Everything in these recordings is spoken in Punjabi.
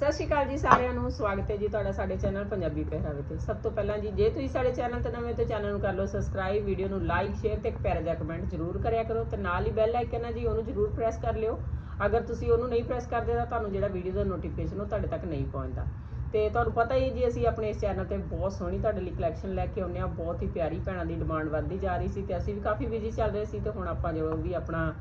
ਸਤਿ ਸ਼੍ਰੀ ਅਕਾਲ ਜੀ ਸਾਰਿਆਂ ਨੂੰ, ਸਵਾਗਤ ਹੈ ਜੀ ਤੁਹਾਡਾ ਸਾਡੇ ਚੈਨਲ ਪੰਜਾਬੀ ਪਹਿਰਾਵੇ ਤੇ। ਸਭ ਤੋਂ ਪਹਿਲਾਂ ਜੀ, ਜੇ ਤੁਸੀਂ ਸਾਡੇ ਚੈਨਲ ਤੇ ਨਵੇਂ ਤਾਂ ਚੈਨਲ ਨੂੰ ਕਰ ਲਓ ਸਬਸਕ੍ਰਾਈਬ ਵੀਡੀਓ ਨੂੰ ਲਾਈਕ ਸ਼ੇਅਰ ਤੇ ਇੱਕ ਪਿਆਰਾ ਜਿਹਾ ਕਮੈਂਟ ਜ਼ਰੂਰ ਕਰਿਆ ਕਰੋ ਤੇ ਨਾਲ ਹੀ ਬੈਲ ਆਈਕਨ ਹੈ ਜੀ, ਉਹਨੂੰ ਜ਼ਰੂਰ ਪ੍ਰੈਸ ਕਰ ਲਿਓ। ਅਗਰ ਤੁਸੀਂ ਉਹਨੂੰ ਨਹੀਂ ਪ੍ਰੈਸ ਕਰਦੇ ਤਾਂ ਤੁਹਾਨੂੰ ਜਿਹੜਾ ਵੀਡੀਓ ਦਾ ਨੋਟੀਫਿਕੇਸ਼ਨ ਉਹ ਤੁਹਾਡੇ ਤੱਕ ਨਹੀਂ ਪਹੁੰਚਦਾ। ਤੇ ਤੁਹਾਨੂੰ ਪਤਾ ਹੀ ਹੈ ਜੀ, ਅਸੀਂ ਆਪਣੇ ਇਸ ਚੈਨਲ ਤੇ ਬਹੁਤ ਸੋਹਣੀ ਤੁਹਾਡੇ ਲਈ ਕਲੈਕਸ਼ਨ ਲੈ ਕੇ ਆਉਂਦੇ ਆ ਬਹੁਤ ਹੀ ਪਿਆਰੀ ਭੈਣਾਂ ਦੀ ਡਿਮਾਂਡ ਵੱਧਦੀ ਜਾ ਰਹੀ ਸੀ ਤੇ ਅਸੀਂ ਵੀ ਕਾਫੀ ਬਿਜ਼ੀ ਚੱਲ ਰਹੇ ਸੀ ਤੇ ਹੁਣ ਆਪਾਂ ਜੋ ਵੀ ਆਪਣਾ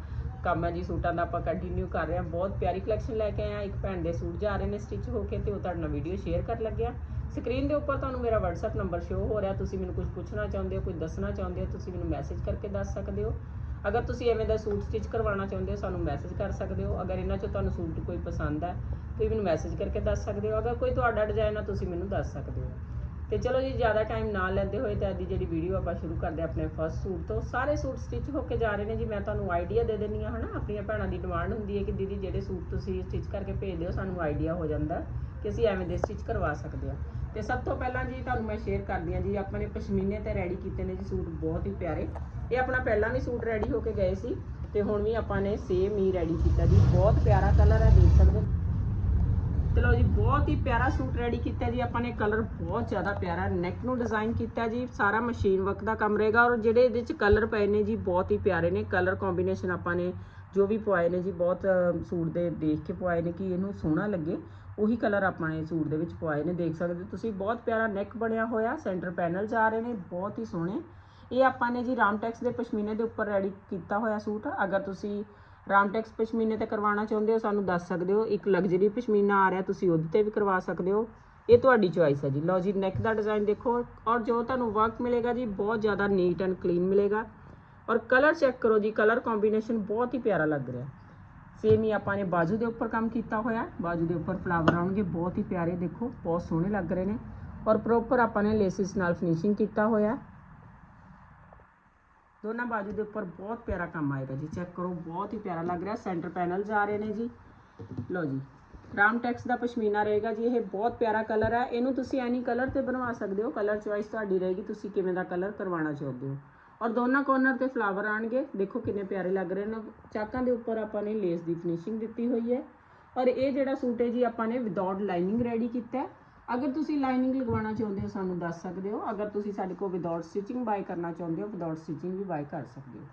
ਕੰਮ ਹੈ ਜੀ, ਸੂਟਾਂ ਦਾ ਆਪਾਂ ਕੰਟੀਨਿਊ ਕਰ ਰਹੇ ਹਾਂ। ਬਹੁਤ ਪਿਆਰੀ ਕਲੈਕਸ਼ਨ ਲੈ ਕੇ ਆਏ ਆ ਇੱਕ ਭੈਣ ਦੇ ਸੂਟ ਜਾ ਰਹੇ ਨੇ ਸਟਿਚ ਹੋ ਕੇ ਤੇ ਉਹ ਤੁਹਾਡੇ ਨਾਲ ਵੀਡੀਓ ਸ਼ੇਅਰ ਕਰ ਲੱਗਿਆ ਸਕਰੀਨ ਦੇ ਉੱਪਰ ਤੁਹਾਨੂੰ ਮੇਰਾ WhatsApp ਨੰਬਰ ਸ਼ੋ ਹੋ ਰਿਹਾ। ਤੁਸੀਂ ਮੈਨੂੰ ਕੁਝ ਪੁੱਛਣਾ ਚਾਹੁੰਦੇ ਹੋ, ਕੁਝ ਦੱਸਣਾ ਚਾਹੁੰਦੇ ਹੋ, ਤੁਸੀਂ ਮੈਨੂੰ ਮੈਸੇਜ ਕਰਕੇ ਦੱਸ ਸਕਦੇ ਹੋ। ਅਗਰ ਤੁਸੀਂ ਐਵੇਂ ਦਾ ਸੂਟ ਸਟਿਚ ਕਰਵਾਉਣਾ ਚਾਹੁੰਦੇ ਹੋ, ਸਾਨੂੰ ਮੈਸੇਜ ਕਰ ਸਕਦੇ ਹੋ। ਅਗਰ ਇਹਨਾਂ ਚੋਂ ਤੁਹਾਨੂੰ ਸੂਟ ਕੋਈ ਪਸੰਦ ਹੈ, ਤੁਸੀਂ ਮੈਨੂੰ ਮੈਸੇਜ ਕਰਕੇ ਦੱਸ ਸਕਦੇ ਹੋ। ਅਗਰ ਕੋਈ ਤੁਹਾਡਾ ਡਿਜ਼ਾਈਨ ਆ, ਤੁਸੀਂ ਮੈਨੂੰ ਦੱਸ ਸਕਦੇ ਹੋ। ਤੇ ਚਲੋ ਜੀ, ਜ਼ਿਆਦਾ ਟਾਈਮ ਨਾ ਲੈਂਦੇ ਹੋਏ ਤਾਂ ਅੱਜ ਦੀ ਜਿਹੜੀ ਵੀਡੀਓ ਆਪਾਂ ਸ਼ੁਰੂ ਕਰਦੇ ਹਾਂ, ਆਪਣੇ ਫਸਟ ਸੂਟ ਤੋਂ। ਸਾਰੇ ਸੂਟ ਸਟਿਚ ਹੋ ਕੇ ਜਾ ਰਹੇ ਨੇ ਜੀ, ਮੈਂ ਤੁਹਾਨੂੰ ਆਈਡੀਆ ਦੇ ਦਿੰਦੀ ਹਾਂ, ਹਨਾ? ਆਪਣੀਆਂ ਭੈਣਾਂ ਦੀ ਡਿਮਾਂਡ ਹੁੰਦੀ ਹੈ ਕਿ ਦੀਦੀ, ਜਿਹੜੇ ਸੂਟ ਤੁਸੀਂ ਸਟਿਚ ਕਰਕੇ ਭੇਜਦੇ ਹੋ ਸਾਨੂੰ ਆਈਡੀਆ ਹੋ ਜਾਂਦਾ ਕਿ ਅਸੀਂ ਐਵੇਂ ਦੇ ਸਟਿਚ ਕਰਵਾ ਸਕਦੇ ਹਾਂ। ਤੇ ਸਭ ਤੋਂ ਪਹਿਲਾਂ ਜੀ, ਤੁਹਾਨੂੰ ਮੈਂ ਸ਼ੇਅਰ ਕਰਦੀ ਹਾਂ ਜੀ, ਆਪਾਂ ਨੇ ਪਸ਼ਮੀਨੇ ਤੇ ਰੈਡੀ ਕੀਤੇ ਨੇ ਜੀ ਸੂਟ ਬਹੁਤ ਹੀ ਪਿਆਰੇ। ਇਹ ਆਪਣਾ ਪਹਿਲਾਂ ਵੀ ਸੂਟ ਰੈਡੀ ਹੋ ਕੇ ਗਏ ਸੀ, ਤੇ ਹੁਣ ਵੀ ਆਪਾਂ ਨੇ ਸੇਮ ਹੀ ਰੈਡੀ ਕੀਤਾ ਜੀ। ਬਹੁਤ ਪਿਆਰਾ ਕਲਰ ਹੈ, ਦੇਖ ਸਕਦੇ ਹੋ ਚਲੋ ਜੀ ਬਹੁਤ ਹੀ ਪਿਆਰਾ ਸੂਟ ਰੈਡੀ ਕੀਤਾ ਜੀ, ਆਪਾਂ ਨੇ ਕਲਰ ਬਹੁਤ ਜ਼ਿਆਦਾ ਪਿਆਰਾ ਨੈਕ ਨੂੰ ਡਿਜ਼ਾਈਨ ਕੀਤਾ ਜੀ, ਸਾਰਾ ਮਸ਼ੀਨ ਵਰਕ ਦਾ ਕੰਮ ਰਹੇਗਾ ਔਰ ਜਿਹੜੇ ਇਹਦੇ ਚ ਕਲਰ ਪਏ ਨੇ ਜੀ, ਬਹੁਤ ਹੀ ਪਿਆਰੇ ਨੇ ਕਲਰ ਕੰਬੀਨੇਸ਼ਨ ਆਪਾਂ ਨੇ ਜੋ ਵੀ ਪਵਾਏ ਨੇ ਜੀ, ਬਹੁਤ ਸੂਟ ਦੇ ਦੇਖ ਕੇ ਪਵਾਏ ਨੇ ਕਿ ਇਹਨੂੰ ਸੋਹਣਾ ਲੱਗੇ, ਉਹੀ ਕਲਰ ਆਪਾਂ ਨੇ ਸੂਟ ਦੇ ਵਿੱਚ ਪਵਾਏ ਨੇ, ਦੇਖ ਸਕਦੇ ਹੋ ਤੁਸੀਂ, ਬਹੁਤ ਪਿਆਰਾ ਨੈਕ ਬਣਿਆ ਹੋਇਆ ਸੈਂਟਰ ਪੈਨਲ ਜਾ ਰਹੇ ਨੇ, ਬਹੁਤ ਹੀ ਸੋਹਣੇ। ਇਹ ਆਪਾਂ ਨੇ ਜੀ ਰਾਮਟੈਕਸ ਦੇ ਪਸ਼ਮੀਨੇ ਦੇ ਉੱਪਰ ਰੈਡੀ ਕੀਤਾ ਹੋਇਆ ਸੂਟ, ਅਗਰ ਤੁਸੀਂ ਰਾਮਟੈਕਸ ਪਸ਼ਮੀਨੇ ਤੇ ਕਰਵਾਉਣਾ ਚਾਹੁੰਦੇ ਹੋ, ਸਾਨੂੰ ਦੱਸ ਸਕਦੇ ਹੋ, ਇੱਕ ਲਗਜ਼ਰੀ ਪਸ਼ਮੀਨਾ ਆ ਰਿਹਾ, ਤੁਸੀਂ ਉਹਦੇ ਤੇ ਵੀ ਕਰਵਾ ਸਕਦੇ ਹੋ। ਇਹ ਤੁਹਾਡੀ ਚੁਆਇਸ ਹੈ ਜੀ। ਲਓ ਜੀ ਨੈਕ ਦਾ ਡਿਜ਼ਾਈਨ ਦੇਖੋ, ਔਰ ਜੋ ਤੁਹਾਨੂੰ ਵਰਕ ਮਿਲੇਗਾ ਜੀ, ਬਹੁਤ ਜ਼ਿਆਦਾ ਨੀਟ ਐਂਡ ਕਲੀਨ ਮਿਲੇਗਾ। ਔਰ ਕਲਰ ਚੈੱਕ ਕਰੋ ਜੀ ਕਲਰ ਕੰਬੀਨੇਸ਼ਨ ਬਹੁਤ ਹੀ ਪਿਆਰਾ ਲੱਗ ਰਿਹਾ। ਸੇਮ ਹੀ ਆਪਾਂ ਨੇ ਬਾਜੂ ਦੇ ਉੱਪਰ ਕੰਮ ਕੀਤਾ ਹੋਇਆ। ਬਾਜੂ ਦੇ ਉੱਪਰ ਫਲਾਵਰ ਆਉਣਗੇ, ਬਹੁਤ ਹੀ ਪਿਆਰੇ ਦੇਖੋ, ਬਹੁਤ ਸੋਹਣੇ ਲੱਗ ਰਹੇ ਨੇ। ਔਰ ਪ੍ਰੋਪਰ ਆਪਾਂ ਨੇ ਲੇਸਿਸ ਨਾਲ ਫਿਨਿਸ਼ਿੰਗ ਕੀਤਾ ਹੋਇਆ। ਦੋਨਾਂ ਬਾਜੂ ਦੇ ਉੱਪਰ ਬਹੁਤ ਪਿਆਰਾ ਕੰਮ ਆਏਗਾ ਜੀ। ਚੈੱਕ ਕਰੋ, ਬਹੁਤ ਹੀ ਪਿਆਰਾ ਲੱਗ ਰਿਹਾ। ਸੈਂਟਰ ਪੈਨਲ ਜਾ ਰਹੇ ਨੇ ਜੀ। ਲਓ ਜੀ, ਰਾਮ ਟੈਕਸ ਦਾ ਪਸ਼ਮੀਨਾ ਰਹੇਗਾ ਜੀ। ਇਹ ਬਹੁਤ ਪਿਆਰਾ ਕਲਰ ਹੈ। ਇਹਨੂੰ ਤੁਸੀਂ ਐਨੀ ਕਲਰ ਤੇ ਬਣਵਾ ਸਕਦੇ ਹੋ। ਕਲਰ ਚੁਆਇਸ ਤੁਹਾਡੀ ਰਹੇਗੀ। ਤੁਸੀਂ ਕਿਵੇਂ ਦਾ ਕਲਰ ਕਰਵਾਉਣਾ ਚਾਹੁੰਦੇ ਹੋ। ਔਰ ਦੋਨਾਂ ਕੋਰਨਰ ਤੇ ਫਲਾਵਰ ਆਣਗੇ ਦੇਖੋ ਕਿੰਨੇ ਪਿਆਰੇ ਲੱਗ ਰਹੇ ਨੇ। ਚਾਕਾਂ ਦੇ ਉੱਪਰ ਆਪਾਂ ਨੇ ਲੇਸ ਦੀ ਫਿਨਿਸ਼ਿੰਗ ਦਿੱਤੀ ਹੋਈ ਹੈ। ਔਰ ਇਹ ਜਿਹੜਾ ਸੂਟ ਹੈ ਜੀ, ਆਪਾਂ ਨੇ ਵਿਦਆਊਟ ਲਾਈਨਿੰਗ ਰੈਡੀ ਕੀਤਾ ਹੈ। ਅਗਰ ਤੁਸੀਂ ਲਾਈਨਿੰਗ ਲਗਵਾਉਣਾ ਚਾਹੁੰਦੇ ਹੋ, ਸਾਨੂੰ ਦੱਸ ਸਕਦੇ ਹੋ। ਅਗਰ ਤੁਸੀਂ ਸਾਡੇ ਕੋਲ ਵਿਦਆਊਟ ਸਟਿਚਿੰਗ ਬਾਈ ਕਰਨਾ ਚਾਹੁੰਦੇ ਹੋ ਵਿਦਆਊਟ ਸਟਿਚਿੰਗ ਵੀ ਬਾਈ ਕਰ ਸਕਦੇ ਹੋ।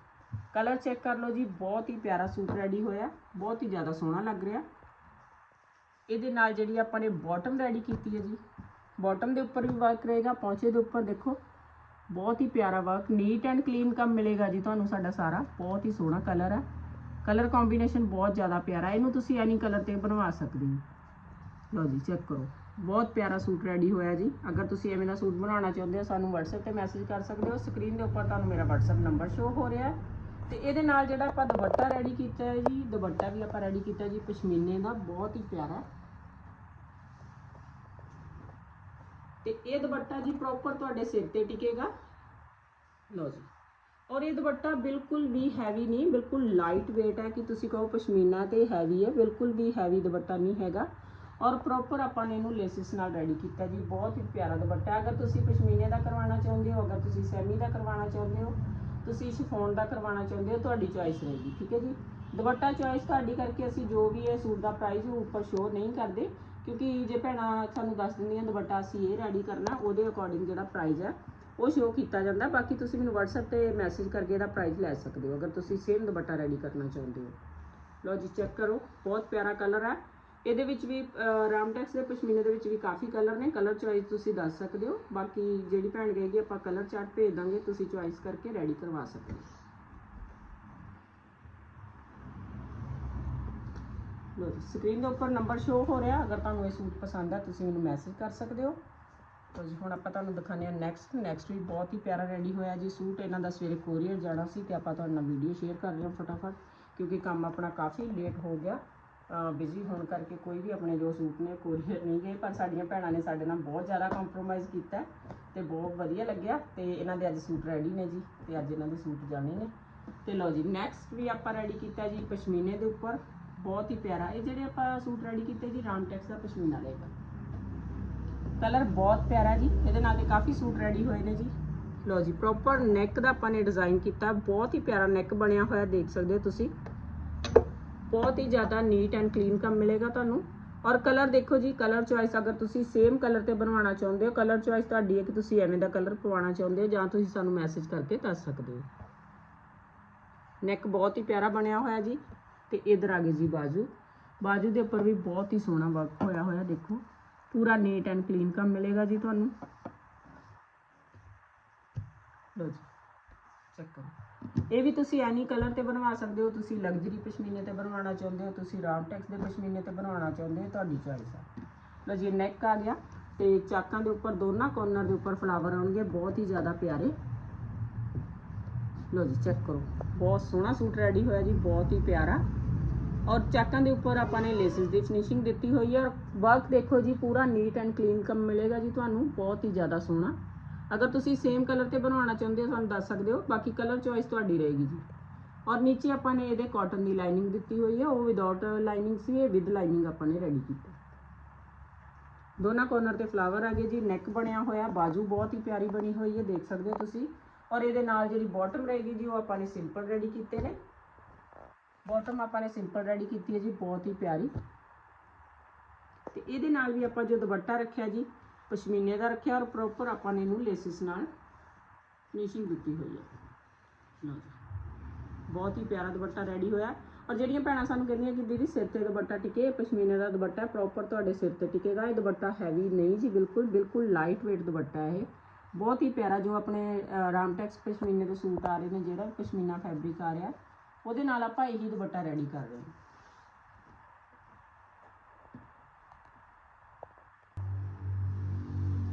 ਕਲਰ ਚੈੱਕ ਕਰ ਲਓ ਜੀ, ਬਹੁਤ ਹੀ ਪਿਆਰਾ ਸੂਟ ਰੈਡੀ ਹੋਇਆ, ਬਹੁਤ ਹੀ ਜ਼ਿਆਦਾ ਸੋਹਣਾ ਲੱਗ ਰਿਹਾ। ਇਹਦੇ ਨਾਲ ਜਿਹੜੀ ਆਪਾਂ ਨੇ ਬਾਟਮ ਰੈਡੀ ਕੀਤੀ ਹੈ ਜੀ ਬਾਟਮ ਦੇ ਉੱਪਰ ਵੀ ਵਰਕ ਰਹੇਗਾ, ਪੌਂਚੇ ਦੇ ਉੱਪਰ ਦੇਖੋ, ਬਹੁਤ ਹੀ ਪਿਆਰਾ ਵਰਕ ਨੀਟ ਐਂਡ ਕਲੀਨ ਕੰਮ ਮਿਲੇਗਾ ਜੀ ਤੁਹਾਨੂੰ ਸਾਡਾ ਸਾਰਾ, ਬਹੁਤ ਹੀ ਸੋਹਣਾ ਕਲਰ ਹੈ ਕਲਰ ਕੰਬੀਨੇਸ਼ਨ ਬਹੁਤ ਜ਼ਿਆਦਾ ਪਿਆਰਾ, ਇਹਨੂੰ ਤੁਸੀਂ ਐਨੀ ਕਲਰ ਤੇ ਬਣਵਾ ਸਕਦੇ ਹੋ। ਲਓ ਜੀ ਚੈੱਕ ਕਰੋ। ਬਹੁਤ ਪਿਆਰਾ ਸੂਟ ਰੈਡੀ ਹੋਇਆ ਜੀ। ਅਗਰ ਤੁਸੀਂ ਐਵੇਂ ਦਾ ਸੂਟ ਬਣਾਉਣਾ ਚਾਹੁੰਦੇ ਹੋ, ਸਾਨੂੰ WhatsApp ਤੇ ਮੈਸੇਜ ਕਰ ਸਕਦੇ ਹੋ। ਸਕਰੀਨ ਦੇ ਉੱਪਰ ਤੁਹਾਨੂੰ ਮੇਰਾ WhatsApp ਨੰਬਰ ਸ਼ੋ ਹੋ ਰਿਹਾ ਹੈ। ਤੇ ਇਹਦੇ ਨਾਲ ਜਿਹੜਾ ਆਪਾਂ ਦੁਪੱਟਾ ਰੈਡੀ ਕੀਤਾ ਹੈ ਜੀ, ਦੁਪੱਟਾ ਵੀ ਆਪਾਂ ਰੈਡੀ ਕੀਤਾ ਜੀ, ਪਸ਼ਮੀਨੇ ਦਾ, ਬਹੁਤ ਹੀ ਪਿਆਰਾ। ਤੇ ਇਹ ਦੁਪੱਟਾ ਜੀ ਪ੍ਰੋਪਰ ਤੁਹਾਡੇ ਸਿਰ ਤੇ ਟਿਕੇਗਾ। ਲਓ ਜੀ। ਔਰ ਇਹ ਦੁਪੱਟਾ ਬਿਲਕੁਲ ਵੀ ਹੈਵੀ ਨਹੀਂ, ਬਿਲਕੁਲ ਲਾਈਟ weight ਹੈ। ਕਿ ਤੁਸੀਂ ਕਹੋ ਪਸ਼ਮੀਨਾ ਤੇ ਹੈਵੀ ਹੈ, ਬਿਲਕੁਲ ਵੀ ਹੈਵੀ ਦੁਪੱਟਾ ਨਹੀਂ ਹੈਗਾ। ਔਰ ਪ੍ਰੋਪਰ ਆਪਾਂ ਨੇ ਇਹਨੂੰ ਲੇਸਿਸ ਨਾਲ ਰੈਡੀ ਕੀਤਾ ਜੀ, ਬਹੁਤ ਹੀ ਪਿਆਰਾ ਦੁਪੱਟਾ ਅਗਰ ਤੁਸੀਂ ਪਸ਼ਮੀਨੇ ਦਾ ਕਰਵਾਉਣਾ ਚਾਹੁੰਦੇ ਹੋ, ਅਗਰ ਤੁਸੀਂ ਸੈਮੀ ਦਾ ਕਰਵਾਉਣਾ ਚਾਹੁੰਦੇ ਹੋ, ਤੁਸੀਂ ਸ਼ਿਫੋਨ ਦਾ ਕਰਵਾਉਣਾ ਚਾਹੁੰਦੇ ਹੋ, ਤੁਹਾਡੀ ਚੁਆਇਸ ਰਹੇਗੀ, ਠੀਕ ਹੈ ਜੀ? ਦੁਪੱਟਾ ਚੁਆਇਸ ਤੁਹਾਡੀ ਕਰਕੇ ਅਸੀਂ ਜੋ ਵੀ ਇਹ ਸੂਟ ਦਾ ਪ੍ਰਾਈਸ ਉਹ ਉੱਪਰ ਸ਼ੋਅ ਨਹੀਂ ਕਰਦੇ, ਕਿਉਂਕਿ ਜੇ ਭੈਣਾਂ ਸਾਨੂੰ ਦੱਸ ਦਿੰਦੀਆਂ ਦੁਪੱਟਾ ਅਸੀਂ ਇਹ ਰੈਡੀ ਕਰਨਾ, ਉਹਦੇ ਅਕੋਰਡਿੰਗ ਜਿਹੜਾ ਪ੍ਰਾਈਸ ਹੈ, ਉਹ ਸ਼ੋਅ ਕੀਤਾ ਜਾਂਦਾ। ਬਾਕੀ ਤੁਸੀਂ ਮੈਨੂੰ WhatsApp ਤੇ ਮੈਸੇਜ ਕਰਕੇ ਇਹਦਾ ਪ੍ਰਾਈਸ ਲੈ ਸਕਦੇ ਹੋ, ਅਗਰ ਤੁਸੀਂ ਸੇਮ ਦੁਪੱਟਾ ਰੈਡੀ ਕਰਨਾ ਚਾਹੁੰਦੇ ਹੋ। ਲਓ ਜੀ ਚੈੱਕ ਕਰੋ, ਬਹੁਤ ਪਿਆਰਾ ਕਲਰ ਹੈ। ਇਹਦੇ ਵਿੱਚ ਵੀ ਅਹ, ਰਾਮਟੈਕਸ ਦੇ ਪਸ਼ਮੀਨੇ ਦੇ ਵਿੱਚ ਵੀ ਕਾਫੀ ਕਲਰ ਨੇ। ਕਲਰ ਚੁਆਇਸ ਤੁਸੀਂ ਦੱਸ ਸਕਦੇ ਹੋ। ਬਾਕੀ ਜਿਹੜੀ ਭੈਣ ਕਹੇਗੀ ਆਪਾਂ ਕਲਰ ਚਾਰਟ ਭੇਜ ਦਾਂਗੇ। ਤੁਸੀਂ ਚੁਆਇਸ ਕਰਕੇ ਰੈਡੀ ਕਰਵਾ ਸਕਦੇ ਹੋ। ਲੋ ਸਕਰੀਨ ਦੇ ਉੱਪਰ ਨੰਬਰ ਸ਼ੋ ਹੋ ਰਿਹਾ। ਅਗਰ ਤੁਹਾਨੂੰ ਇਹ ਸੂਟ ਪਸੰਦ ਆ ਤੁਸੀਂ ਮੈਨੂੰ ਮੈਸੇਜ ਕਰ ਸਕਦੇ ਹੋ। ਤੋ ਜੀ ਹੁਣ ਆਪਾਂ ਤੁਹਾਨੂੰ ਦਿਖਾਉਂਦੇ ਹਾਂ ਨੈਕਸਟ ਨੈਕਸਟ ਵੀ ਬਹੁਤ ਹੀ ਪਿਆਰਾ ਰੈਡੀ ਹੋਇਆ ਜੀ ਸੂਟ। ਇਹਨਾਂ ਦਾ ਸਵੇਰੇ ਕੋਰੀਅਰ ਜਾਣਾ ਸੀ ਤੇ ਆਪਾਂ ਤੁਹਾਡੇ ਨਾਲ ਵੀਡੀਓ ਸ਼ੇਅਰ ਕਰ ਰਹੇ ਹਾਂ ਫਟਾਫਟ ਕਿਉਂਕਿ ਕੰਮ ਆਪਣਾ ਕਾਫੀ ਲੇਟ ਹੋ ਗਿਆ। ਬਿਜ਼ੀ ਹੋਣ ਕਰਕੇ ਕੋਈ ਵੀ ਆਪਣੇ ਜੋ ਸੂਟ ਨੇ ਕੋਰੀਅਰ ਨਹੀਂ ਗਏ, ਪਰ ਸਾਡੀਆਂ ਭੈਣਾਂ ਨੇ ਸਾਡੇ ਨਾਲ ਬਹੁਤ ਜ਼ਿਆਦਾ ਕੰਪਰੋਮਾਈਜ਼ ਕੀਤਾ ਹੈ ਤੇ ਬਹੁਤ ਵਧੀਆ ਲੱਗਿਆ ਤੇ ਇਹਨਾਂ ਦੇ ਅੱਜ ਸੂਟ ਰੈਡੀ ਨੇ ਜੀ ਤੇ ਅੱਜ ਇਹਨਾਂ ਦੇ ਸੂਟ ਜਾਣੇ ਨੇ। ਤੇ ਲਓ ਜੀ ਨੈਕਸਟ ਵੀ ਆਪਾਂ ਰੈਡੀ ਕੀਤਾ ਜੀ ਪਸ਼ਮੀਨੇ ਦੇ ਉੱਪਰ, ਬਹੁਤ ਹੀ ਪਿਆਰਾ। ਇਹ ਜਿਹੜੇ ਆਪਾਂ ਸੂਟ ਰੈਡੀ ਕੀਤੇ ਜੀ ਰਾਮਟੈਕਸ ਦਾ ਪਸ਼ਮੀਨਾ ਰਹੇਗਾ ਕਲਰ ਬਹੁਤ ਪਿਆਰਾ ਜੀ, ਇਹਦੇ ਨਾਲ ਤੇ ਕਾਫੀ ਸੂਟ ਰੈਡੀ ਹੋਏ ਨੇ ਜੀ। ਲਓ ਜੀ ਪ੍ਰੋਪਰ ਨੈਕ ਦਾ ਆਪਾਂ ਨੇ ਡਿਜ਼ਾਈਨ ਕੀਤਾ, ਬਹੁਤ ਹੀ ਪਿਆਰਾ ਨੈਕ ਬਣਿਆ ਹੋਇਆ, ਦੇਖ ਸਕਦੇ ਹੋ ਤੁਸੀਂ। ਬਹੁਤ ਹੀ ਜ਼ਿਆਦਾ ਨੀਟ ਐਂਡ ਕਲੀਨ ਕੰਮ ਮਿਲੇਗਾ ਤੁਹਾਨੂੰ। ਔਰ ਕਲਰ ਦੇਖੋ ਜੀ ਕਲਰ ਚੁਆਇਸ ਅਗਰ ਤੁਸੀਂ ਸੇਮ ਕਲਰ ਤੇ ਬਣਵਾਉਣਾ ਚਾਹੁੰਦੇ ਹੋ ਕਲਰ ਚੁਆਇਸ ਤੁਹਾਡੀ ਹੈ ਕਿ ਤੁਸੀਂ ਐਵੇਂ ਦਾ ਕਲਰ ਪਵਾਉਣਾ ਚਾਹੁੰਦੇ ਹੋ ਜਾਂ ਤੁਸੀਂ ਸਾਨੂੰ ਮੈਸੇਜ ਕਰਕੇ ਦੱਸ ਸਕਦੇ ਹੋ। ਨੈਕ ਬਹੁਤ ਹੀ ਪਿਆਰਾ ਬਣਿਆ ਹੋਇਆ ਜੀ ਤੇ ਇਧਰ ਆ ਗਈ ਜੀ ਬਾਜੂ। ਬਾਜੂ ਦੇ ਉੱਪਰ ਵੀ ਬਹੁਤ ਹੀ ਸੋਹਣਾ ਵਰਕ ਹੋਇਆ ਹੋਇਆ, ਦੇਖੋ। ਪੂਰਾ ਨੀਟ ਐਂਡ ਕਲੀਨ ਕੰਮ ਮਿਲੇਗਾ ਜੀ ਤੁਹਾਨੂੰ। ਲੋ ਜੀ ਚੈੱਕ ਕਰੋ। ਇਹ ਵੀ ਤੁਸੀਂ ਐਨੀ ਕਲਰ ਤੇ ਬਣਵਾ ਸਕਦੇ ਹੋ, ਤੁਸੀਂ ਲਗਜ਼ਰੀ ਪਸ਼ਮੀਨੇ ਤੇ ਬਣਵਾਉਣਾ ਚਾਹੁੰਦੇ ਹੋ, ਤੁਸੀਂ ਰਾਮਟੈਕਸ ਦੇ ਪਸ਼ਮੀਨੇ ਤੇ ਬਣਵਾਉਣਾ ਚਾਹੁੰਦੇ ਹੋ, ਤੁਹਾਡੀ ਚੋਇਸ ਹੈ ਲੋ ਜੀ ਨੈਕ ਆ ਗਿਆ ਤੇ ਚਾਕਾਂ ਦੇ ਉੱਪਰ, ਦੋਨਾਂ ਕੋਰਨਰ ਦੇ ਉੱਪਰ ਫਲਾਵਰ ਆਉਣਗੇ, ਬਹੁਤ ਹੀ ਜ਼ਿਆਦਾ ਪਿਆਰੇ। ਲੋ ਜੀ ਚੈੱਕ ਕਰੋ। ਬਹੁਤ ਸੋਹਣਾ ਸੂਟ ਰੈਡੀ ਹੋਇਆ ਜੀ, ਬਹੁਤ ਹੀ ਪਿਆਰਾ। ਔਰ ਚਾਕਾਂ ਦੇ ਉੱਪਰ ਆਪਾਂ ਨੇ ਲੇਸਿਸ ਦੀ ਫਿਨਿਸ਼ਿੰਗ ਦਿੱਤੀ ਹੋਈ ਹੈ ਔਰ ਵਰਕ ਦੇਖੋ ਜੀ, ਪੂਰਾ ਨੀਟ ਐਂਡ ਕਲੀਨ ਕੰਮ ਮਿਲੇਗਾ ਜੀ ਤੁਹਾਨੂੰ, ਬਹੁਤ ਹੀ ਜ਼ਿਆਦਾ ਸੋਹਣਾ। ਅਗਰ ਤੁਸੀਂ ਸੇਮ ਕਲਰ ਤੇ ਬਣਵਾਉਣਾ ਚਾਹੁੰਦੇ ਹੋ ਤੁਹਾਨੂੰ ਦੱਸ ਸਕਦੇ ਹੋ। ਬਾਕੀ ਕਲਰ ਚੋਇਸ ਤੁਹਾਡੀ ਰਹੇਗੀ ਜੀ। ਔਰ ਨੀਚੇ ਆਪਾਂ ਨੇ ਇਹਦੇ ਕਾਟਨ ਦੀ ਲਾਈਨਿੰਗ ਦਿੱਤੀ ਹੋਈ ਹੈ। ਉਹ ਵਿਦਆਊਟ ਲਾਈਨਿੰਗ ਸੀ, ਇਹ ਵਿਦ ਲਾਈਨਿੰਗ ਆਪਾਂ ਨੇ ਰੈਡੀ ਕੀਤਾ। ਦੋਨਾਂ ਕੋਰਨਰ ਤੇ ਫਲਾਵਰ ਆ ਗਏ ਜੀ। ਨੈਕ ਬਣਿਆ ਹੋਇਆ, ਬਾਜੂ ਬਹੁਤ ਹੀ ਪਿਆਰੀ ਬਣੀ ਹੋਈ ਹੈ, ਦੇਖ ਸਕਦੇ ਹੋ ਤੁਸੀਂ। ਔਰ ਇਹਦੇ ਨਾਲ ਜਿਹੜੀ ਬਾਟਮ ਰਹੇਗੀ ਜੀ, ਉਹ ਆਪਾਂ ਨੇ ਸਿੰਪਲ ਰੈਡੀ ਕੀਤੇ ਨੇ। ਬਾਟਮ ਆਪਾਂ ਨੇ ਸਿੰਪਲ ਰੈਡੀ ਕੀਤੀ ਹੈ ਜੀ, ਬਹੁਤ ਹੀ ਪਿਆਰੀ। ਤੇ ਇਹਦੇ ਨਾਲ ਵੀ ਆਪਾਂ ਜੋ ਦੁਪੱਟਾ ਰੱਖਿਆ ਜੀ ਪਸ਼ਮੀਨੇ ਦਾ ਰੱਖਿਆ ਔਰ ਪ੍ਰੋਪਰ ਆਪਾਂ ਨੇ ਇਹਨੂੰ ਲੇਸਿਸ ਨਾਲ ਫਿਨਿਸ਼ਿੰਗ ਦਿੱਤੀ ਹੋਈ ਹੈ। ਬਹੁਤ ਹੀ ਪਿਆਰਾ ਦੁਪੱਟਾ ਰੈਡੀ ਹੋਇਆ। ਔਰ ਜਿਹੜੀਆਂ ਭੈਣਾਂ ਸਾਨੂੰ ਕਹਿੰਦੀਆਂ ਕਿ ਦੀਦੀ ਸਿਰ ਤੇ ਦੁਪੱਟਾ ਟਿਕੇ ਪਸ਼ਮੀਨੇ ਦਾ ਦੁਪੱਟਾ ਪ੍ਰੋਪਰ ਤੁਹਾਡੇ ਸਿਰ ਤੇ ਟਿਕੇਗਾ। ਇਹ ਦੁਪੱਟਾ ਹੈਵੀ ਨਹੀਂ ਜੀ ਬਿਲਕੁਲ ਬਿਲਕੁਲ ਲਾਈਟ weight ਦੁਪੱਟਾ ਹੈ ਇਹ। ਬਹੁਤ ਹੀ ਪਿਆਰਾ ਜੋ ਆਪਣੇ ਅ, ਰਾਮਟੈਕਸ ਪਸ਼ਮੀਨੇ ਦੇ ਸੂਟ ਆ ਰਹੇ ਨੇ ਜਿਹੜਾ ਪਸ਼ਮੀਨਾ ਫੈਬਰਿਕ ਆ ਰਿਹਾ ਉਹਦੇ ਨਾਲ ਆਪਾਂ ਇਹੀ ਦੁਪੱਟਾ ਰੈਡੀ ਕਰ ਰਹੇ ਹਾਂ।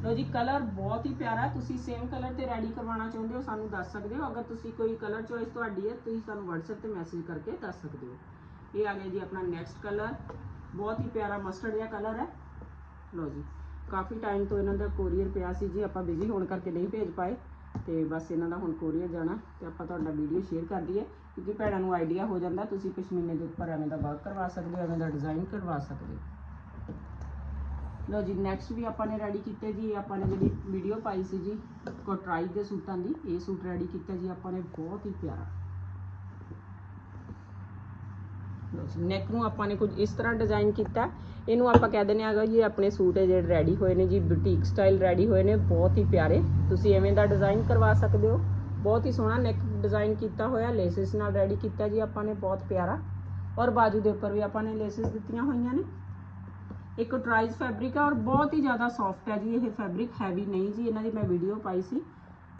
ਲਓ ਜੀ ਕਲਰ ਬਹੁਤ ਹੀ ਪਿਆਰਾ ਤੁਸੀਂ ਸੇਮ ਕਲਰ ਤੇ ਰੈਡੀ ਕਰਵਾਉਣਾ ਚਾਹੁੰਦੇ ਹੋ, ਸਾਨੂੰ ਦੱਸ ਸਕਦੇ ਹੋ। ਅਗਰ ਤੁਸੀਂ ਕੋਈ ਕਲਰ ਚੋਇਸ ਤੁਹਾਡੀ ਹੈ, ਤੁਸੀਂ ਸਾਨੂੰ WhatsApp ਤੇ ਮੈਸੇਜ ਕਰਕੇ ਦੱਸ ਸਕਦੇ ਹੋ। ਇਹ ਆ ਗਿਆ ਜੀ ਆਪਣਾ ਨੈਕਸਟ ਕਲਰ ਬਹੁਤ ਹੀ ਪਿਆਰਾ ਮਸਟਰਡ ਜਿਹਾ ਕਲਰ ਹੈ। ਲਓ ਜੀ, ਕਾਫੀ ਟਾਈਮ ਤੋਂ ਇਹਨਾਂ ਦਾ ਕੋਰੀਅਰ ਪਿਆ ਸੀ ਜੀ, ਆਪਾਂ ਬਿਜ਼ੀ ਹੋਣ ਕਰਕੇ ਨਹੀਂ ਭੇਜ ਪਾਏ। ਤੇ ਬਸ ਇਹਨਾਂ ਦਾ ਹੁਣ ਕੋਰੀਅਰ ਜਾਣਾ, ਤੇ ਆਪਾਂ ਤੁਹਾਡਾ ਵੀਡੀਓ ਸ਼ੇਅਰ ਕਰ ਦਈਏ, ਕਿਉਂਕਿ ਭੈਣਾਂ ਨੂੰ ਆਈਡੀਆ ਹੋ ਜਾਂਦਾ, ਤੁਸੀਂ ਪਸ਼ਮੀਨੇ ਦੇ ਉੱਪਰ ਐਵੇਂ ਦਾ ਵਰਕ ਕਰਵਾ ਸਕਦੇ ਹੋ, ਐਵੇਂ ਦਾ ਡਿਜ਼ਾਈਨ ਕਰਵਾ ਸਕਦੇ ਹੋ। ਲੋ ਜੀ ਨੈਕਸਟ ਵੀ ਆਪਾਂ ਨੇ ਰੈਡੀ ਕੀਤੇ ਜੀ, ਇਹ ਆਪਾਂ ਨੇ ਜਿਹੜੀ ਵੀਡੀਓ ਪਾਈ ਸੀ ਜੀ, ਕੋਟਰਾਈ ਦੇ ਸੂਟਾਂ ਦੀ, ਇਹ ਸੂਟ ਰੈਡੀ ਕੀਤਾ ਜੀ, ਆਪਾਂ ਨੇ ਬਹੁਤ ਹੀ ਪਿਆਰਾ। ਲਓ ਜੀ ਨੈਕ ਨੂੰ ਆਪਾਂ ਨੇ ਕੁਝ ਇਸ ਤਰ੍ਹਾਂ ਡਿਜ਼ਾਈਨ ਕੀਤਾ, ਇਹਨੂੰ ਆਪਾਂ ਕਹਿ ਦਿੰਦੇ ਆਗਾ ਜੀ ਆਪਣੇ ਸੂਟ ਹੈ ਜਿਹੜੇ ਰੈਡੀ ਹੋਏ ਨੇ ਜੀ ਬੁਟੀਕ ਸਟਾਈਲ ਰੈਡੀ ਹੋਏ ਨੇ, ਬਹੁਤ ਹੀ ਪਿਆਰੇ। ਤੁਸੀਂ ਐਵੇਂ ਦਾ ਡਿਜ਼ਾਈਨ ਕਰਵਾ ਸਕਦੇ ਹੋ। ਬਹੁਤ ਹੀ ਸੋਹਣਾ ਨੈਕ ਡਿਜ਼ਾਈਨ ਕੀਤਾ ਹੋਇਆ ਲੇਸਿਸ ਨਾਲ ਰੈਡੀ ਕੀਤਾ ਜੀ, ਆਪਾਂ ਨੇ ਬਹੁਤ ਪਿਆਰਾ। ਔਰ ਬਾਜੂ ਦੇ ਉੱਪਰ ਵੀ ਆਪਾਂ ਨੇ ਲੇਸਿਸ ਦਿੱਤੀਆਂ ਹੋਈਆਂ ਨੇ। ਇੱਕ ਟਰਾਈਜ਼ ਫੈਬਰਿਕ ਆ ਔਰ ਬਹੁਤ ਹੀ ਜ਼ਿਆਦਾ ਸੌਫਟ ਹੈ ਜੀ, ਇਹ ਫੈਬਰਿਕ ਹੈਵੀ ਨਹੀਂ ਜੀ, ਇਹਨਾਂ ਦੀ ਮੈਂ ਵੀਡੀਓ ਪਾਈ ਸੀ।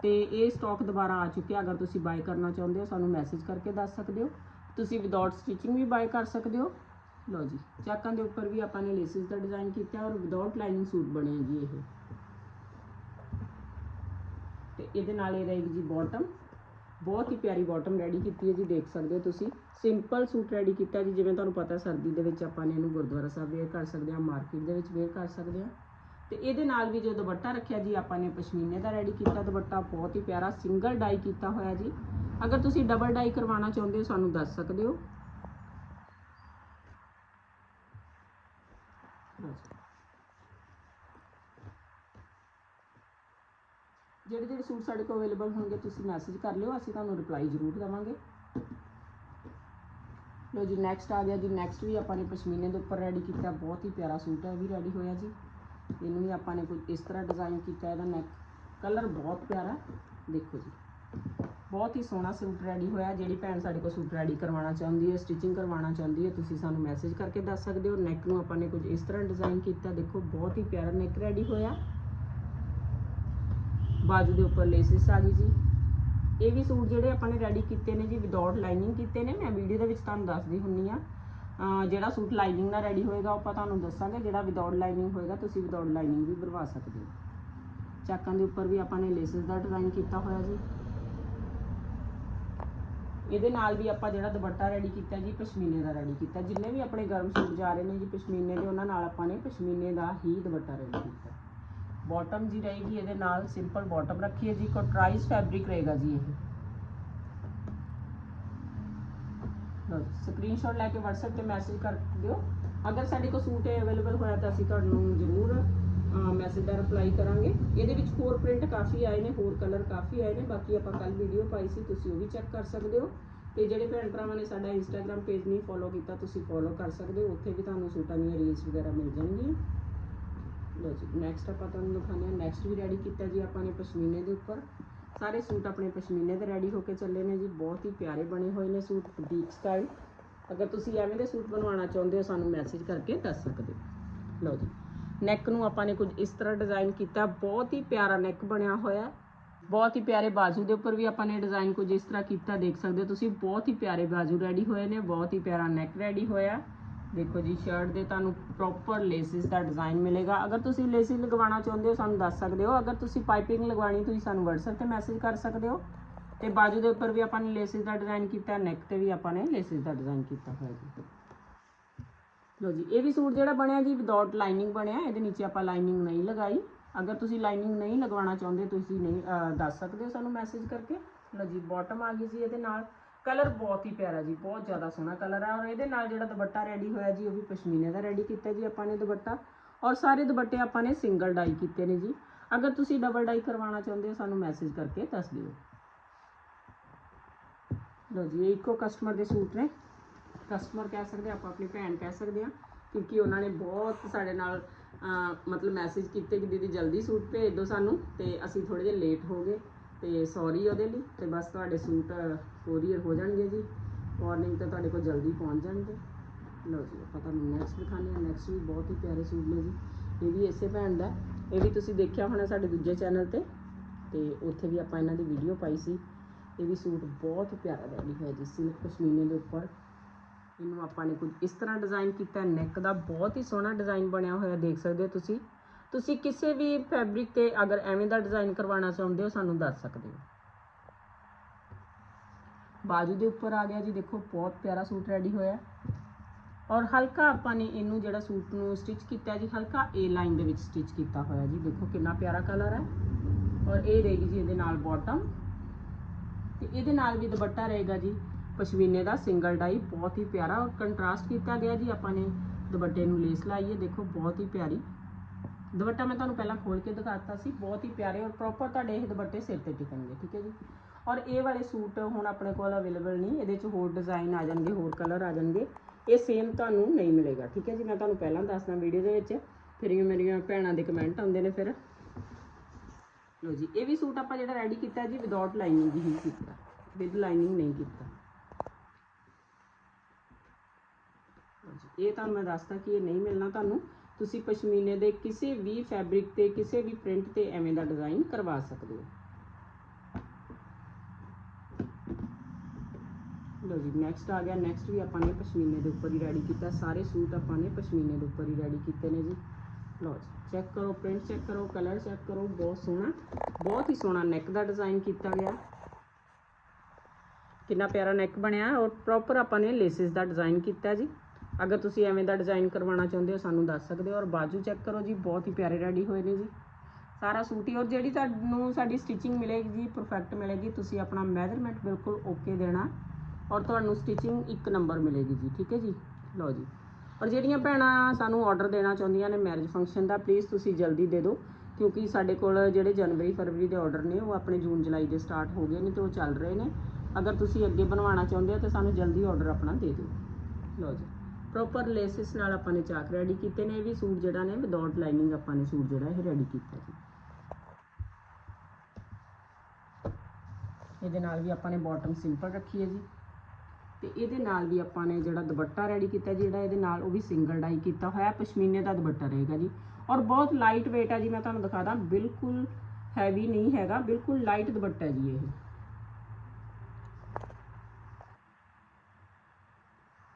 ਤੇ ਇਹ ਸਟਾਕ ਦੁਬਾਰਾ ਆ ਚੁੱਕਿਆ, ਅਗਰ ਤੁਸੀਂ ਬਾਈ ਕਰਨਾ ਚਾਹੁੰਦੇ ਹੋ, ਸਾਨੂੰ ਮੈਸੇਜ ਕਰਕੇ ਦੱਸ ਸਕਦੇ ਹੋ। ਤੁਸੀਂ ਵਿਦਆਊਟ ਸਟਿਚਿੰਗ ਵੀ ਬਾਈ ਕਰ ਸਕਦੇ ਹੋ। ਲਓ ਜੀ, ਚਾਕਾਂ ਦੇ ਉੱਪਰ ਵੀ ਆਪਾਂ ਨੇ ਲੇਸਿਸ ਦਾ ਡਿਜ਼ਾਈਨ ਕੀਤਾ ਔਰ ਵਿਦਆਊਟ ਲਾਈਨਿੰਗ ਸੂਟ ਬਣਿਆ ਜੀ ਇਹ। ਤੇ ਇਹਦੇ ਨਾਲ ਇਹ ਰਹੇਗੀ ਜੀ ਬਾਟਮ ਬਹੁਤ ਹੀ ਪਿਆਰੀ ਬਾਟਮ ਰੈਡੀ ਕੀਤੀ ਹੈ ਜੀ, ਦੇਖ ਸਕਦੇ ਹੋ ਤੁਸੀਂ। ਸਿੰਪਲ ਸੂਟ ਰੈਡੀ ਕੀਤਾ ਜੀ, ਜਿਵੇਂ ਤੁਹਾਨੂੰ ਪਤਾ ਸਰਦੀ ਦੇ ਵਿੱਚ ਆਪਾਂ ਨੇ ਇਹਨੂੰ ਗੁਰਦੁਆਰਾ ਸਾਹਿਬ ਵੇਅਰ ਕਰ ਸਕਦੇ ਹਾਂ, ਮਾਰਕੀਟ ਦੇ ਵਿੱਚ ਵੇਅਰ ਕਰ ਸਕਦੇ ਹਾਂ। ਤੇ ਇਹਦੇ ਨਾਲ ਵੀ ਜੋ ਦੁਪੱਟਾ ਰੱਖਿਆ ਜੀ, ਆਪਾਂ ਨੇ ਪਸ਼ਮੀਨੇ ਦਾ ਰੈਡੀ ਕੀਤਾ ਦੁਪੱਟਾ, ਬਹੁਤ ਹੀ ਪਿਆਰਾ ਸਿੰਗਲ ਡਾਈ ਕੀਤਾ ਹੋਇਆ ਜੀ। ਅਗਰ ਤੁਸੀਂ ਡਬਲ ਡਾਈ ਕਰਵਾਉਣਾ ਚਾਹੁੰਦੇ ਹੋ, ਸਾਨੂੰ ਦੱਸ ਸਕਦੇ ਹੋ। ਜਿਹੜੇ ਜਿਹੜੇ ਸੂਟ ਸਾਡੇ ਕੋਲ ਅਵੇਲੇਬਲ ਹੋਣਗੇ, ਤੁਸੀਂ ਮੈਸੇਜ ਕਰ ਲਿਓ, ਅਸੀਂ ਤੁਹਾਨੂੰ ਰਿਪਲਾਈ ਜ਼ਰੂਰ ਦੇਵਾਂਗੇ। ਲੋ ਜੀ ਨੈਕਸਟ ਆ ਗਿਆ ਜੀ ਨੈਕਸਟ ਵੀ ਆਪਾਂ ਨੇ ਪਸ਼ਮੀਨੇ ਦੇ ਉੱਪਰ ਰੈਡੀ ਕੀਤਾ, ਬਹੁਤ ਹੀ ਪਿਆਰਾ ਸੂਟ ਹੈ, ਇਹ ਵੀ ਰੈਡੀ ਹੋਇਆ ਜੀ। ਇਹਨੂੰ ਵੀ ਆਪਾਂ ਨੇ ਕੁਝ ਇਸ ਤਰ੍ਹਾਂ ਡਿਜ਼ਾਈਨ ਕੀਤਾ, ਇਹਦਾ ਨੈਕ ਕਲਰ ਬਹੁਤ ਪਿਆਰਾ ਦੇਖੋ ਜੀ। ਬਹੁਤ ਹੀ ਸੋਹਣਾ ਸੂਟ ਰੈਡੀ ਹੋਇਆ, ਜਿਹੜੀ ਭੈਣ ਸਾਡੇ ਕੋਲ ਸੂਟ ਰੈਡੀ ਕਰਵਾਉਣਾ ਚਾਹੁੰਦੀ ਹੈ ਸਟਿਚਿੰਗ ਕਰਵਾਉਣਾ ਚਾਹੁੰਦੀ ਹੈ, ਤੁਸੀਂ ਸਾਨੂੰ ਮੈਸੇਜ ਕਰਕੇ ਦੱਸ ਸਕਦੇ ਹੋ। ਨੈਕ ਨੂੰ ਆਪਾਂ ਨੇ ਕੁਝ ਇਸ ਤਰ੍ਹਾਂ ਡਿਜ਼ਾਈਨ ਕੀਤਾ, ਦੇਖੋ, ਬਹੁਤ ਹੀ ਪਿਆਰਾ ਨੈਕ ਰੈਡੀ ਹੋਇਆ। ਬਾਜੂ ਦੇ ਉੱਪਰ ਲੇਸਿਸ ਆ ਗਈ ਜੀ। ਇਹ ਵੀ ਸੂਟ ਜਿਹੜੇ ਆਪਾਂ ਨੇ ਰੈਡੀ ਕੀਤੇ ਨੇ ਜੀ ਵਿਦਆਊਟ ਲਾਈਨਿੰਗ ਕੀਤੇ ਨੇ, ਮੈਂ ਵੀਡੀਓ ਦੇ ਵਿੱਚ ਤੁਹਾਨੂੰ ਦੱਸਦੀ ਹੁੰਨੀ ਆ ਜਿਹੜਾ ਸੂਟ ਲਾਈਨਿੰਗ ਨਾਲ ਰੈਡੀ ਹੋਏਗਾ ਆਪਾਂ ਤੁਹਾਨੂੰ ਦੱਸਾਂਗੇ, ਜਿਹੜਾ ਵਿਦਆਊਟ ਲਾਈਨਿੰਗ ਹੋਏਗਾ, ਤੁਸੀਂ ਵਿਦਆਊਟ ਲਾਈਨਿੰਗ ਵੀ ਬਣਵਾ ਸਕਦੇ ਹੋ। ਚਾਕਾਂ ਦੇ ਉੱਪਰ ਵੀ ਆਪਾਂ ਨੇ ਲੇਸਿਸ ਦਾ ਡਿਜ਼ਾਈਨ ਕੀਤਾ ਹੋਇਆ ਜੀ। ਇਹਦੇ ਨਾਲ ਵੀ ਆਪਾਂ ਜਿਹੜਾ ਦੁਪੱਟਾ ਰੈਡੀ ਕੀਤਾ ਜੀ, ਪਸ਼ਮੀਨੇ ਦਾ ਰੈਡੀ ਕੀਤਾ। ਜਿੰਨੇ ਵੀ ਆਪਣੇ ਗਰਮ ਸੂਟ ਜਾ ਰਹੇ ਨੇ ਜੀ, ਪਸ਼ਮੀਨੇ ਦੇ, ਉਹਨਾਂ ਨਾਲ ਆਪਾਂ ਨੇ ਪਸ਼ਮੀਨੇ ਦਾ ਹੀ ਦੁਪੱਟਾ ਰੈਡੀ ਕੀਤਾ। ਬਾਟਮ ਜੀ ਰਹੇਗੀ, ਇਹਦੇ ਨਾਲ ਸਿੰਪਲ ਬਾਟਮ ਰੱਖੀ ਹੈ ਜੀ ਕੋਟਰਾਈਜ਼ ਫੈਬਰਿਕ ਰਹੇਗਾ ਜੀ ਇਹ। ਲਓ ਸਕਰੀਨਸ਼ਾਟ ਲੈ ਕੇ WhatsApp ਤੇ ਮੈਸੇਜ ਕਰ ਦਿਓ। ਅਗਰ ਸਾਡੇ ਕੋਲ ਸੂਟ ਅਵੇਲੇਬਲ ਹੋਇਆ ਤਾਂ ਅਸੀਂ ਤੁਹਾਨੂੰ ਜ਼ਰੂਰ ਮੈਸੇਜ ਦਾ ਰਿਪਲਾਈ ਕਰਾਂਗੇ। ਇਹਦੇ ਵਿੱਚ ਹੋਰ ਪ੍ਰਿੰਟ ਕਾਫੀ ਆਏ ਨੇ, ਹੋਰ ਕਲਰ ਕਾਫੀ ਆਏ ਨੇ, ਬਾਕੀ ਆਪਾਂ ਕੱਲ ਵੀਡੀਓ ਪਾਈ ਸੀ, ਤੁਸੀਂ ਉਹ ਵੀ ਚੈੱਕ ਕਰ ਸਕਦੇ ਹੋ। ਤੇ ਜਿਹੜੇ ਭੈਣ ਭਰਾਵਾਂ ਨੇ ਸਾਡਾ ਇੰਸਟਾਗ੍ਰam ਪੇਜ ਨਹੀਂ ਫੋਲੋ ਕੀਤਾ, ਤੁਸੀਂ ਫੋਲੋ ਕਰ ਸਕਦੇ ਹੋ, ਉੱਥੇ ਵੀ ਤੁਹਾਨੂੰ ਸੂਟਾਂ ਦੀਆਂ ਰੀਲਸ ਵਗੈਰਾ ਮਿਲ ਜਾਣਗੀਆਂ। ਲਓ ਜੀ ਨੈਕਸਟ ਆਪਾਂ ਤੁਹਾਨੂੰ ਦਿਖਾਉਂਦੇ ਹਾਂ। ਨੈਕਸਟ ਵੀ ਰੈਡੀ ਕੀਤਾ ਜੀ ਆਪਾਂ ਨੇ ਪਸ਼ਮੀਨੇ ਦੇ ਉੱਪਰ। ਸਾਰੇ ਸੂਟ ਆਪਣੇ ਪਸ਼ਮੀਨੇ ਦੇ ਰੈਡੀ ਹੋ ਕੇ ਚੱਲੇ ਨੇ ਜੀ। ਬਹੁਤ ਹੀ ਪਿਆਰੇ ਬਣੇ ਹੋਏ ਨੇ ਸੂਟ ਬੁਟੀਕ ਸਟਾਈਲ ਅਗਰ ਤੁਸੀਂ ਐਵੇਂ ਦੇ ਸੂਟ ਬਣਵਾਉਣਾ ਚਾਹੁੰਦੇ ਹੋ, ਸਾਨੂੰ ਮੈਸੇਜ ਕਰਕੇ ਦੱਸ ਸਕਦੇ ਹੋ। ਲਓ ਜੀ ਨੈਕ ਨੂੰ ਆਪਾਂ ਨੇ ਕੁਝ ਇਸ ਤਰ੍ਹਾਂ ਡਿਜ਼ਾਈਨ ਕੀਤਾ। ਬਹੁਤ ਹੀ ਪਿਆਰਾ ਨੈਕ ਬਣਿਆ ਹੋਇਆ ਬਹੁਤ ਹੀ ਪਿਆਰੇ ਬਾਜੂ ਦੇ ਉੱਪਰ ਵੀ ਆਪਾਂ ਨੇ ਡਿਜ਼ਾਈਨ ਕੁਝ ਇਸ ਤਰ੍ਹਾਂ ਕੀਤਾ। ਦੇਖ ਸਕਦੇ ਹੋ ਤੁਸੀਂ, ਬਹੁਤ ਹੀ ਪਿਆਰੇ ਬਾਜੂ ਰੈਡੀ ਹੋਏ ਨੇ। ਬਹੁਤ ਹੀ ਪਿਆਰਾ ਨੈਕ ਰੈਡੀ ਹੋਇਆ। ਦੇਖੋ ਜੀ ਸ਼ਰਟ ਦੇ ਤੁਹਾਨੂੰ ਪ੍ਰੋਪਰ ਲੇਸਿਸ ਦਾ ਡਿਜ਼ਾਈਨ ਮਿਲੇਗਾ। ਅਗਰ ਤੁਸੀਂ ਲੇਸਿਸ ਲਗਵਾਉਣਾ ਚਾਹੁੰਦੇ ਹੋ, ਸਾਨੂੰ ਦੱਸ ਸਕਦੇ ਹੋ। ਅਗਰ ਤੁਸੀਂ ਪਾਈਪਿੰਗ ਲਗਵਾਉਣੀ, ਤੁਸੀਂ ਸਾਨੂੰ WhatsApp ਤੇ ਮੈਸੇਜ ਕਰ ਸਕਦੇ ਹੋ। ਤੇ ਬਾਜੂ ਦੇ ਉੱਪਰ ਵੀ ਆਪਾਂ ਨੇ ਲੇਸਿਸ ਦਾ ਡਿਜ਼ਾਈਨ ਕੀਤਾ ਨੈਕ ਤੇ ਵੀ ਆਪਾਂ ਨੇ ਲੇਸਿਸ ਦਾ ਡਿਜ਼ਾਈਨ ਕੀਤਾ ਹੋਇਆ ਜੀ। ਲੋ ਜੀ, ਇਹ ਵੀ ਸੂਟ ਜਿਹੜਾ ਬਣਿਆ ਜੀ ਵਿਦਆਊਟ ਲਾਈਨਿੰਗ ਬਣਿਆ, ਇਹਦੇ ਨੀਚੇ ਆਪਾਂ ਲਾਈਨਿੰਗ ਨਹੀਂ ਲਗਾਈ। ਅਗਰ ਤੁਸੀਂ ਲਾਈਨਿੰਗ ਨਹੀਂ ਲਗਵਾਉਣਾ ਚਾਹੁੰਦੇ, ਤੁਸੀਂ ਨਹੀਂ ਦੱਸ ਸਕਦੇ ਹੋ ਸਾਨੂੰ ਮੈਸੇਜ ਕਰਕੇ। ਲੋ ਜੀ ਬਾਟਮ ਆ ਗਈ ਜੀ ਇਹਦੇ ਨਾਲ। ਕਲਰ ਬਹੁਤ ਹੀ ਪਿਆਰਾ ਜੀ, ਬਹੁਤ ਜ਼ਿਆਦਾ ਸੋਹਣਾ ਕਲਰ ਹੈ ਔਰ ਇਹਦੇ ਨਾਲ ਜਿਹੜਾ ਦੁਪੱਟਾ ਰੈਡੀ ਹੋਇਆ ਜੀ, ਉਹ ਵੀ ਪਸ਼ਮੀਨੇ ਦਾ ਰੈਡੀ ਕੀਤਾ ਜੀ ਆਪਾਂ ਨੇ ਦੁਪੱਟਾ ਔਰ ਸਾਰੇ ਦੁਪੱਟੇ ਆਪਾਂ ਨੇ ਸਿੰਗਲ ਡਾਈ ਕੀਤੇ ਨੇ ਜੀ। ਅਗਰ ਤੁਸੀਂ ਡਬਲ ਡਾਈ ਕਰਵਾਉਣਾ ਚਾਹੁੰਦੇ ਹੋ, ਸਾਨੂੰ ਮੈਸੇਜ ਕਰਕੇ ਦੱਸ ਦਿਓ। ਲੋ ਜੀ, ਇਹ ਇੱਕੋ ਕਸਟਮਰ ਦੇ ਸੂਟ ਨੇ। ਕਸਟਮਰ ਕਹਿ ਸਕਦੇ ਆਪਾਂ ਆਪਣੀ ਭੈਣ ਕਹਿ ਸਕਦੇ ਹਾਂ ਕਿਉਂਕਿ ਉਹਨਾਂ ਨੇ ਬਹੁਤ ਸਾਡੇ ਨਾਲ ਮਤਲਬ ਮੈਸੇਜ ਕੀਤੇ ਕਿ ਦੀਦੀ ਜਲਦੀ ਸੂਟ ਭੇਜ ਦਿਓ ਸਾਨੂੰ ਤੇ ਅਸੀਂ ਥੋੜੇ ਜਿਹਾ ਲੇਟ ਹੋ ਗਏ। ਤੇ ਸੌਰੀ ਉਹਦੇ ਲਈ ਤੇ ਬਸ ਤੁਹਾਡੇ ਸੂਟ ਕੋਰੀਅਰ ਹੋ ਜਾਣਗੇ ਜੀ। ਮਾਰਨਿੰਗ ਤੇ ਤੁਹਾਡੇ ਕੋਲ ਜਲਦੀ ਪਹੁੰਚ ਜਾਣਗੇ। ਲਓ ਜੀ, ਆਪਾਂ ਤੁਹਾਨੂੰ ਨੈਕਸਟ ਦਿਖਾਉਂਦੇ ਹਾਂ। ਨੈਕਸਟ ਵੀ ਬਹੁਤ ਹੀ ਪਿਆਰੇ ਸੂਟ ਨੇ ਜੀ। ਇਹ ਵੀ ਇਸੇ ਭੈਣ ਦਾ। ਇਹ ਵੀ ਤੁਸੀਂ ਦੇਖਿਆ ਹੋਣਾ ਸਾਡੇ ਦੂਜੇ ਚੈਨਲ ਤੇ। ਤੇ ਉੱਥੇ ਵੀ ਆਪਾਂ ਇਹਨਾਂ ਦੀ ਵੀਡੀਓ ਪਾਈ ਸੀ। ਇਹ ਵੀ ਸੂਟ ਬਹੁਤ ਪਿਆਰਾ ਰੈਡੀ ਹੋਇਆ ਜੀ ਸਿਲਕ ਪਸ਼ਮੀਨੇ ਦੇ ਉੱਪਰ। ਇਹਨੂੰ ਆਪਾਂ ਨੇ ਕੁਝ ਇਸ ਤਰ੍ਹਾਂ ਡਿਜ਼ਾਈਨ ਕੀਤਾ ਨੈਕ ਦਾ ਬਹੁਤ ਹੀ ਸੋਹਣਾ ਡਿਜ਼ਾਈਨ ਬਣਿਆ ਹੋਇਆ, ਦੇਖ ਸਕਦੇ ਹੋ ਤੁਸੀਂ। ਤੁਸੀਂ ਕਿਸੇ ਵੀ ਫੈਬਰਿਕ ਤੇ ਅਗਰ ਐਵੇਂ ਦਾ ਡਿਜ਼ਾਈਨ ਕਰਵਾਉਣਾ ਚਾਹੁੰਦੇ ਹੋ, ਸਾਨੂੰ ਦੱਸ ਸਕਦੇ ਹੋ। ਬਾਜੂ ਦੇ ਉੱਪਰ ਆ ਗਿਆ ਜੀ, ਦੇਖੋ ਬਹੁਤ ਪਿਆਰਾ ਸੂਟ ਰੈਡੀ ਹੋਇਆ ਔਰ ਹਲਕਾ ਆਪਾਂ ਨੇ ਇਹਨੂੰ ਜਿਹੜਾ ਸੂਟ ਨੂੰ ਸਟਿਚ ਕੀਤਾ ਜੀ, ਹਲਕਾ ਏ ਲਾਈਨ ਦੇ ਵਿੱਚ ਸਟਿਚ ਕੀਤਾ ਹੋਇਆ ਜੀ। ਦੇਖੋ ਕਿੰਨਾ ਪਿਆਰਾ ਕਲਰ ਹੈ। ਔਰ ਇਹ ਰਹੇਗੀ ਜੀ ਇਹਦੇ ਨਾਲ ਬਾਟਮ ਤੇ ਇਹਦੇ ਨਾਲ ਵੀ ਦੁਪੱਟਾ ਰਹੇਗਾ ਜੀ, ਪਸ਼ਮੀਨੇ ਦਾ ਸਿੰਗਲ ਡਾਈ ਬਹੁਤ ਹੀ ਪਿਆਰਾ ਔਰ ਕੰਟਰਾਸਟ ਕੀਤਾ ਗਿਆ ਜੀ ਆਪਾਂ ਨੇ। ਦੁਪੱਟੇ ਨੂੰ ਲੇਸ ਲਾਈ ਹੈ ਦੇਖੋ ਬਹੁਤ ਹੀ ਪਿਆਰੀ। ਦੁਪੱਟਾ ਮੈਂ ਤੁਹਾਨੂੰ ਪਹਿਲਾਂ ਖੋਲ ਕੇ ਦਿਖਾਤਾ ਸੀ, ਬਹੁਤ ਹੀ ਪਿਆਰੇ ਔਰ ਪ੍ਰੋਪਰ ਤੁਹਾਡੇ ਇਹ ਦੁਪੱਟੇ ਸਿਰ ਤੇ ਟਿਕਣਗੇ, ਠੀਕ ਹੈ ਜੀ? ਔਰ ਇਹ ਵਾਲੇ ਸੂਟ ਹੁਣ ਆਪਣੇ ਕੋਲ ਅਵੇਲੇਬਲ ਨਹੀਂ, ਇਹਦੇ 'ਚ ਹੋਰ ਡਿਜ਼ਾਈਨ ਆ ਜਾਣਗੇ, ਹੋਰ ਕਲਰ ਆ ਜਾਣਗੇ। ਇਹ ਸੇਮ ਤੁਹਾਨੂੰ ਨਹੀਂ ਮਿਲੇਗਾ, ਠੀਕ ਹੈ ਜੀ? ਮੈਂ ਤੁਹਾਨੂੰ ਪਹਿਲਾਂ ਦੱਸਦਾ ਵੀਡੀਓ ਦੇ ਵਿੱਚ, ਫਿਰ ਇਹ ਮੇਰੀਆਂ ਭੈਣਾਂ ਦੇ ਕਮੈਂਟ ਆਉਂਦੇ ਨੇ ਫਿਰ। ਲੋ ਜੀ, ਇਹ ਵੀ ਸੂਟ ਆਪਾਂ ਜਿਹੜਾ ਰੈਡੀ ਕੀਤਾ ਜੀ ਵਿਦਆਊਟ ਲਾਈਨਿੰਗ ਹੀ ਕੀਤਾ ਵਿਦ ਲਾਈਨਿੰਗ ਨਹੀਂ ਕੀਤਾ। ਇਹ ਤੁਹਾਨੂੰ ਮੈਂ ਦੱਸਦਾ ਕਿ ਇਹ ਨਹੀਂ ਮਿਲਣਾ ਤੁਹਾਨੂੰ। ਤੁਸੀਂ ਪਸ਼ਮੀਨੇ ਦੇ ਕਿਸੇ ਵੀ ਫੈਬਰਿਕ ਤੇ, ਕਿਸੇ ਵੀ ਪ੍ਰਿੰਟ ਤੇ ਐਵੇਂ ਦਾ ਡਿਜ਼ਾਈਨ ਕਰਵਾ ਸਕਦੇ ਹੋ। ਲੋ ਜੀ ਨੈਕਸਟ ਆ ਗਿਆ ਨੈਕਸਟ ਵੀ ਆਪਾਂ ਨੇ ਪਸ਼ਮੀਨੇ ਦੇ ਉੱਪਰ ਹੀ ਰੈਡੀ ਕੀਤਾ। ਸਾਰੇ ਸੂਟ ਆਪਾਂ ਨੇ ਪਸ਼ਮੀਨੇ ਦੇ ਉੱਪਰ ਹੀ ਰੈਡੀ ਕੀਤੇ ਨੇ ਜੀ। ਲਓ ਜੀ ਚੈੱਕ ਕਰੋ ਪ੍ਰਿੰਟ ਚੈੱਕ ਕਰੋ ਕਲਰ ਚੈੱਕ ਕਰੋ, ਬਹੁਤ ਸੋਹਣਾ, ਬਹੁਤ ਹੀ ਸੋਹਣਾ ਨੈਕ ਦਾ ਡਿਜ਼ਾਈਨ ਕੀਤਾ ਗਿਆ। ਕਿੰਨਾ ਪਿਆਰਾ ਨੈਕ ਬਣਿਆ ਔਰ ਪ੍ਰੋਪਰ ਆਪਾਂ ਨੇ ਲੇਸਿਸ ਦਾ ਡਿਜ਼ਾਈਨ ਕੀਤਾ ਜੀ। ਅਗਰ ਤੁਸੀਂ ਐਵੇਂ ਦਾ ਡਿਜ਼ਾਈਨ ਕਰਵਾਉਣਾ ਚਾਹੁੰਦੇ ਹੋ, ਸਾਨੂੰ ਦੱਸ ਸਕਦੇ ਹੋ ਔਰ ਬਾਜੂ ਚੈੱਕ ਕਰੋ ਜੀ, ਬਹੁਤ ਹੀ ਪਿਆਰੇ ਰੈਡੀ ਹੋਏ ਨੇ ਜੀ। ਸਾਰਾ ਸੂਟ ਹੀ, ਔਰ ਜਿਹੜੀ ਤੁਹਾਨੂੰ ਸਾਡੀ ਸਟਿਚਿੰਗ ਮਿਲੇਗੀ ਜੀ ਪਰਫੈਕਟ ਮਿਲੇਗੀ, ਤੁਸੀਂ ਆਪਣਾ ਮੈਜ਼ਰਮੈਂਟ ਬਿਲਕੁਲ ਓਕੇ ਦੇਣਾ। ਔਰ ਤੁਹਾਨੂੰ ਸਟਿਚਿੰਗ ਇੱਕ ਨੰਬਰ ਮਿਲੇਗੀ ਜੀ, ਠੀਕ ਹੈ ਜੀ? ਲਓ ਜੀ। ਔਰ ਜਿਹੜੀਆਂ ਭੈਣਾਂ ਸਾਨੂੰ ਆਰਡਰ ਦੇਣਾ ਚਾਹੁੰਦੀਆਂ ਨੇ ਮੈਰਿਜ ਫੰਕਸ਼ਨ ਦਾ ਪਲੀਜ਼ ਤੁਸੀਂ ਜਲਦੀ ਦੇ ਦਿਓ, ਕਿਉਂਕਿ ਸਾਡੇ ਕੋਲ ਜਿਹੜੇ ਜਨਵਰੀ, ਫਰਵਰੀ ਦੇ ਆਰਡਰ ਨੇ, ਉਹ ਆਪਣੇ ਜੂਨ, ਜੁਲਾਈ ਦੇ ਸਟਾਰਟ ਹੋ ਗਏ ਨੇ ਤੇ ਉਹ ਚੱਲ ਰਹੇ ਨੇ। ਅਗਰ ਤੁਸੀਂ ਅੱਗੇ ਬਣਵਾਉਣਾ ਚਾਹੁੰਦੇ ਹੋ, ਤਾਂ ਸਾਨੂੰ ਜਲਦੀ ਆਰਡਰ ਆਪਣਾ ਦੇ ਦਿਓ। ਲਓ ਜੀ। ਪ੍ਰੋਪਰ ਲੇਸਿਸ ਨਾਲ ਆਪਾਂ ਨੇ ਚਾਕ ਰੈਡੀ ਕੀਤੇ ਨੇ, ਇਹ ਵੀ ਸੂਟ ਜਿਹੜਾ ਨੇ ਵਿਦਆਊਟ ਲਾਈਨਿੰਗ ਆਪਾਂ ਨੇ ਸੂਟ ਜਿਹੜਾ ਇਹ ਰੈਡੀ ਕੀਤਾ ਜੀ। ਇਹਦੇ ਨਾਲ ਵੀ ਆਪਾਂ ਨੇ ਬਾਟਮ ਸਿੰਪਲ ਰੱਖੀ ਹੈ ਜੀ। ਤੇ ਇਹਦੇ ਨਾਲ ਵੀ ਆਪਾਂ ਨੇ ਜਿਹੜਾ ਦੁਪੱਟਾ ਰੈਡੀ ਕੀਤਾ ਜਿਹੜਾ ਇਹਦੇ ਨਾਲ ਉਹ ਵੀ ਸਿੰਗਲ ਡਾਈ ਕੀਤਾ ਹੋਇਆ, ਪਸ਼ਮੀਨੇ ਦਾ ਦੁਪੱਟਾ ਰਹੇਗਾ ਜੀ। ਔਰ ਬਹੁਤ ਲਾਈਟ weight ਹੈ ਜੀ, ਮੈਂ ਤੁਹਾਨੂੰ ਦਿਖਾਦਾ ਬਿਲਕੁਲ ਹੈਵੀ ਨਹੀਂ ਹੈਗਾ, ਬਿਲਕੁਲ ਲਾਈਟ ਦੁਪੱਟਾ ਜੀ ਇਹ।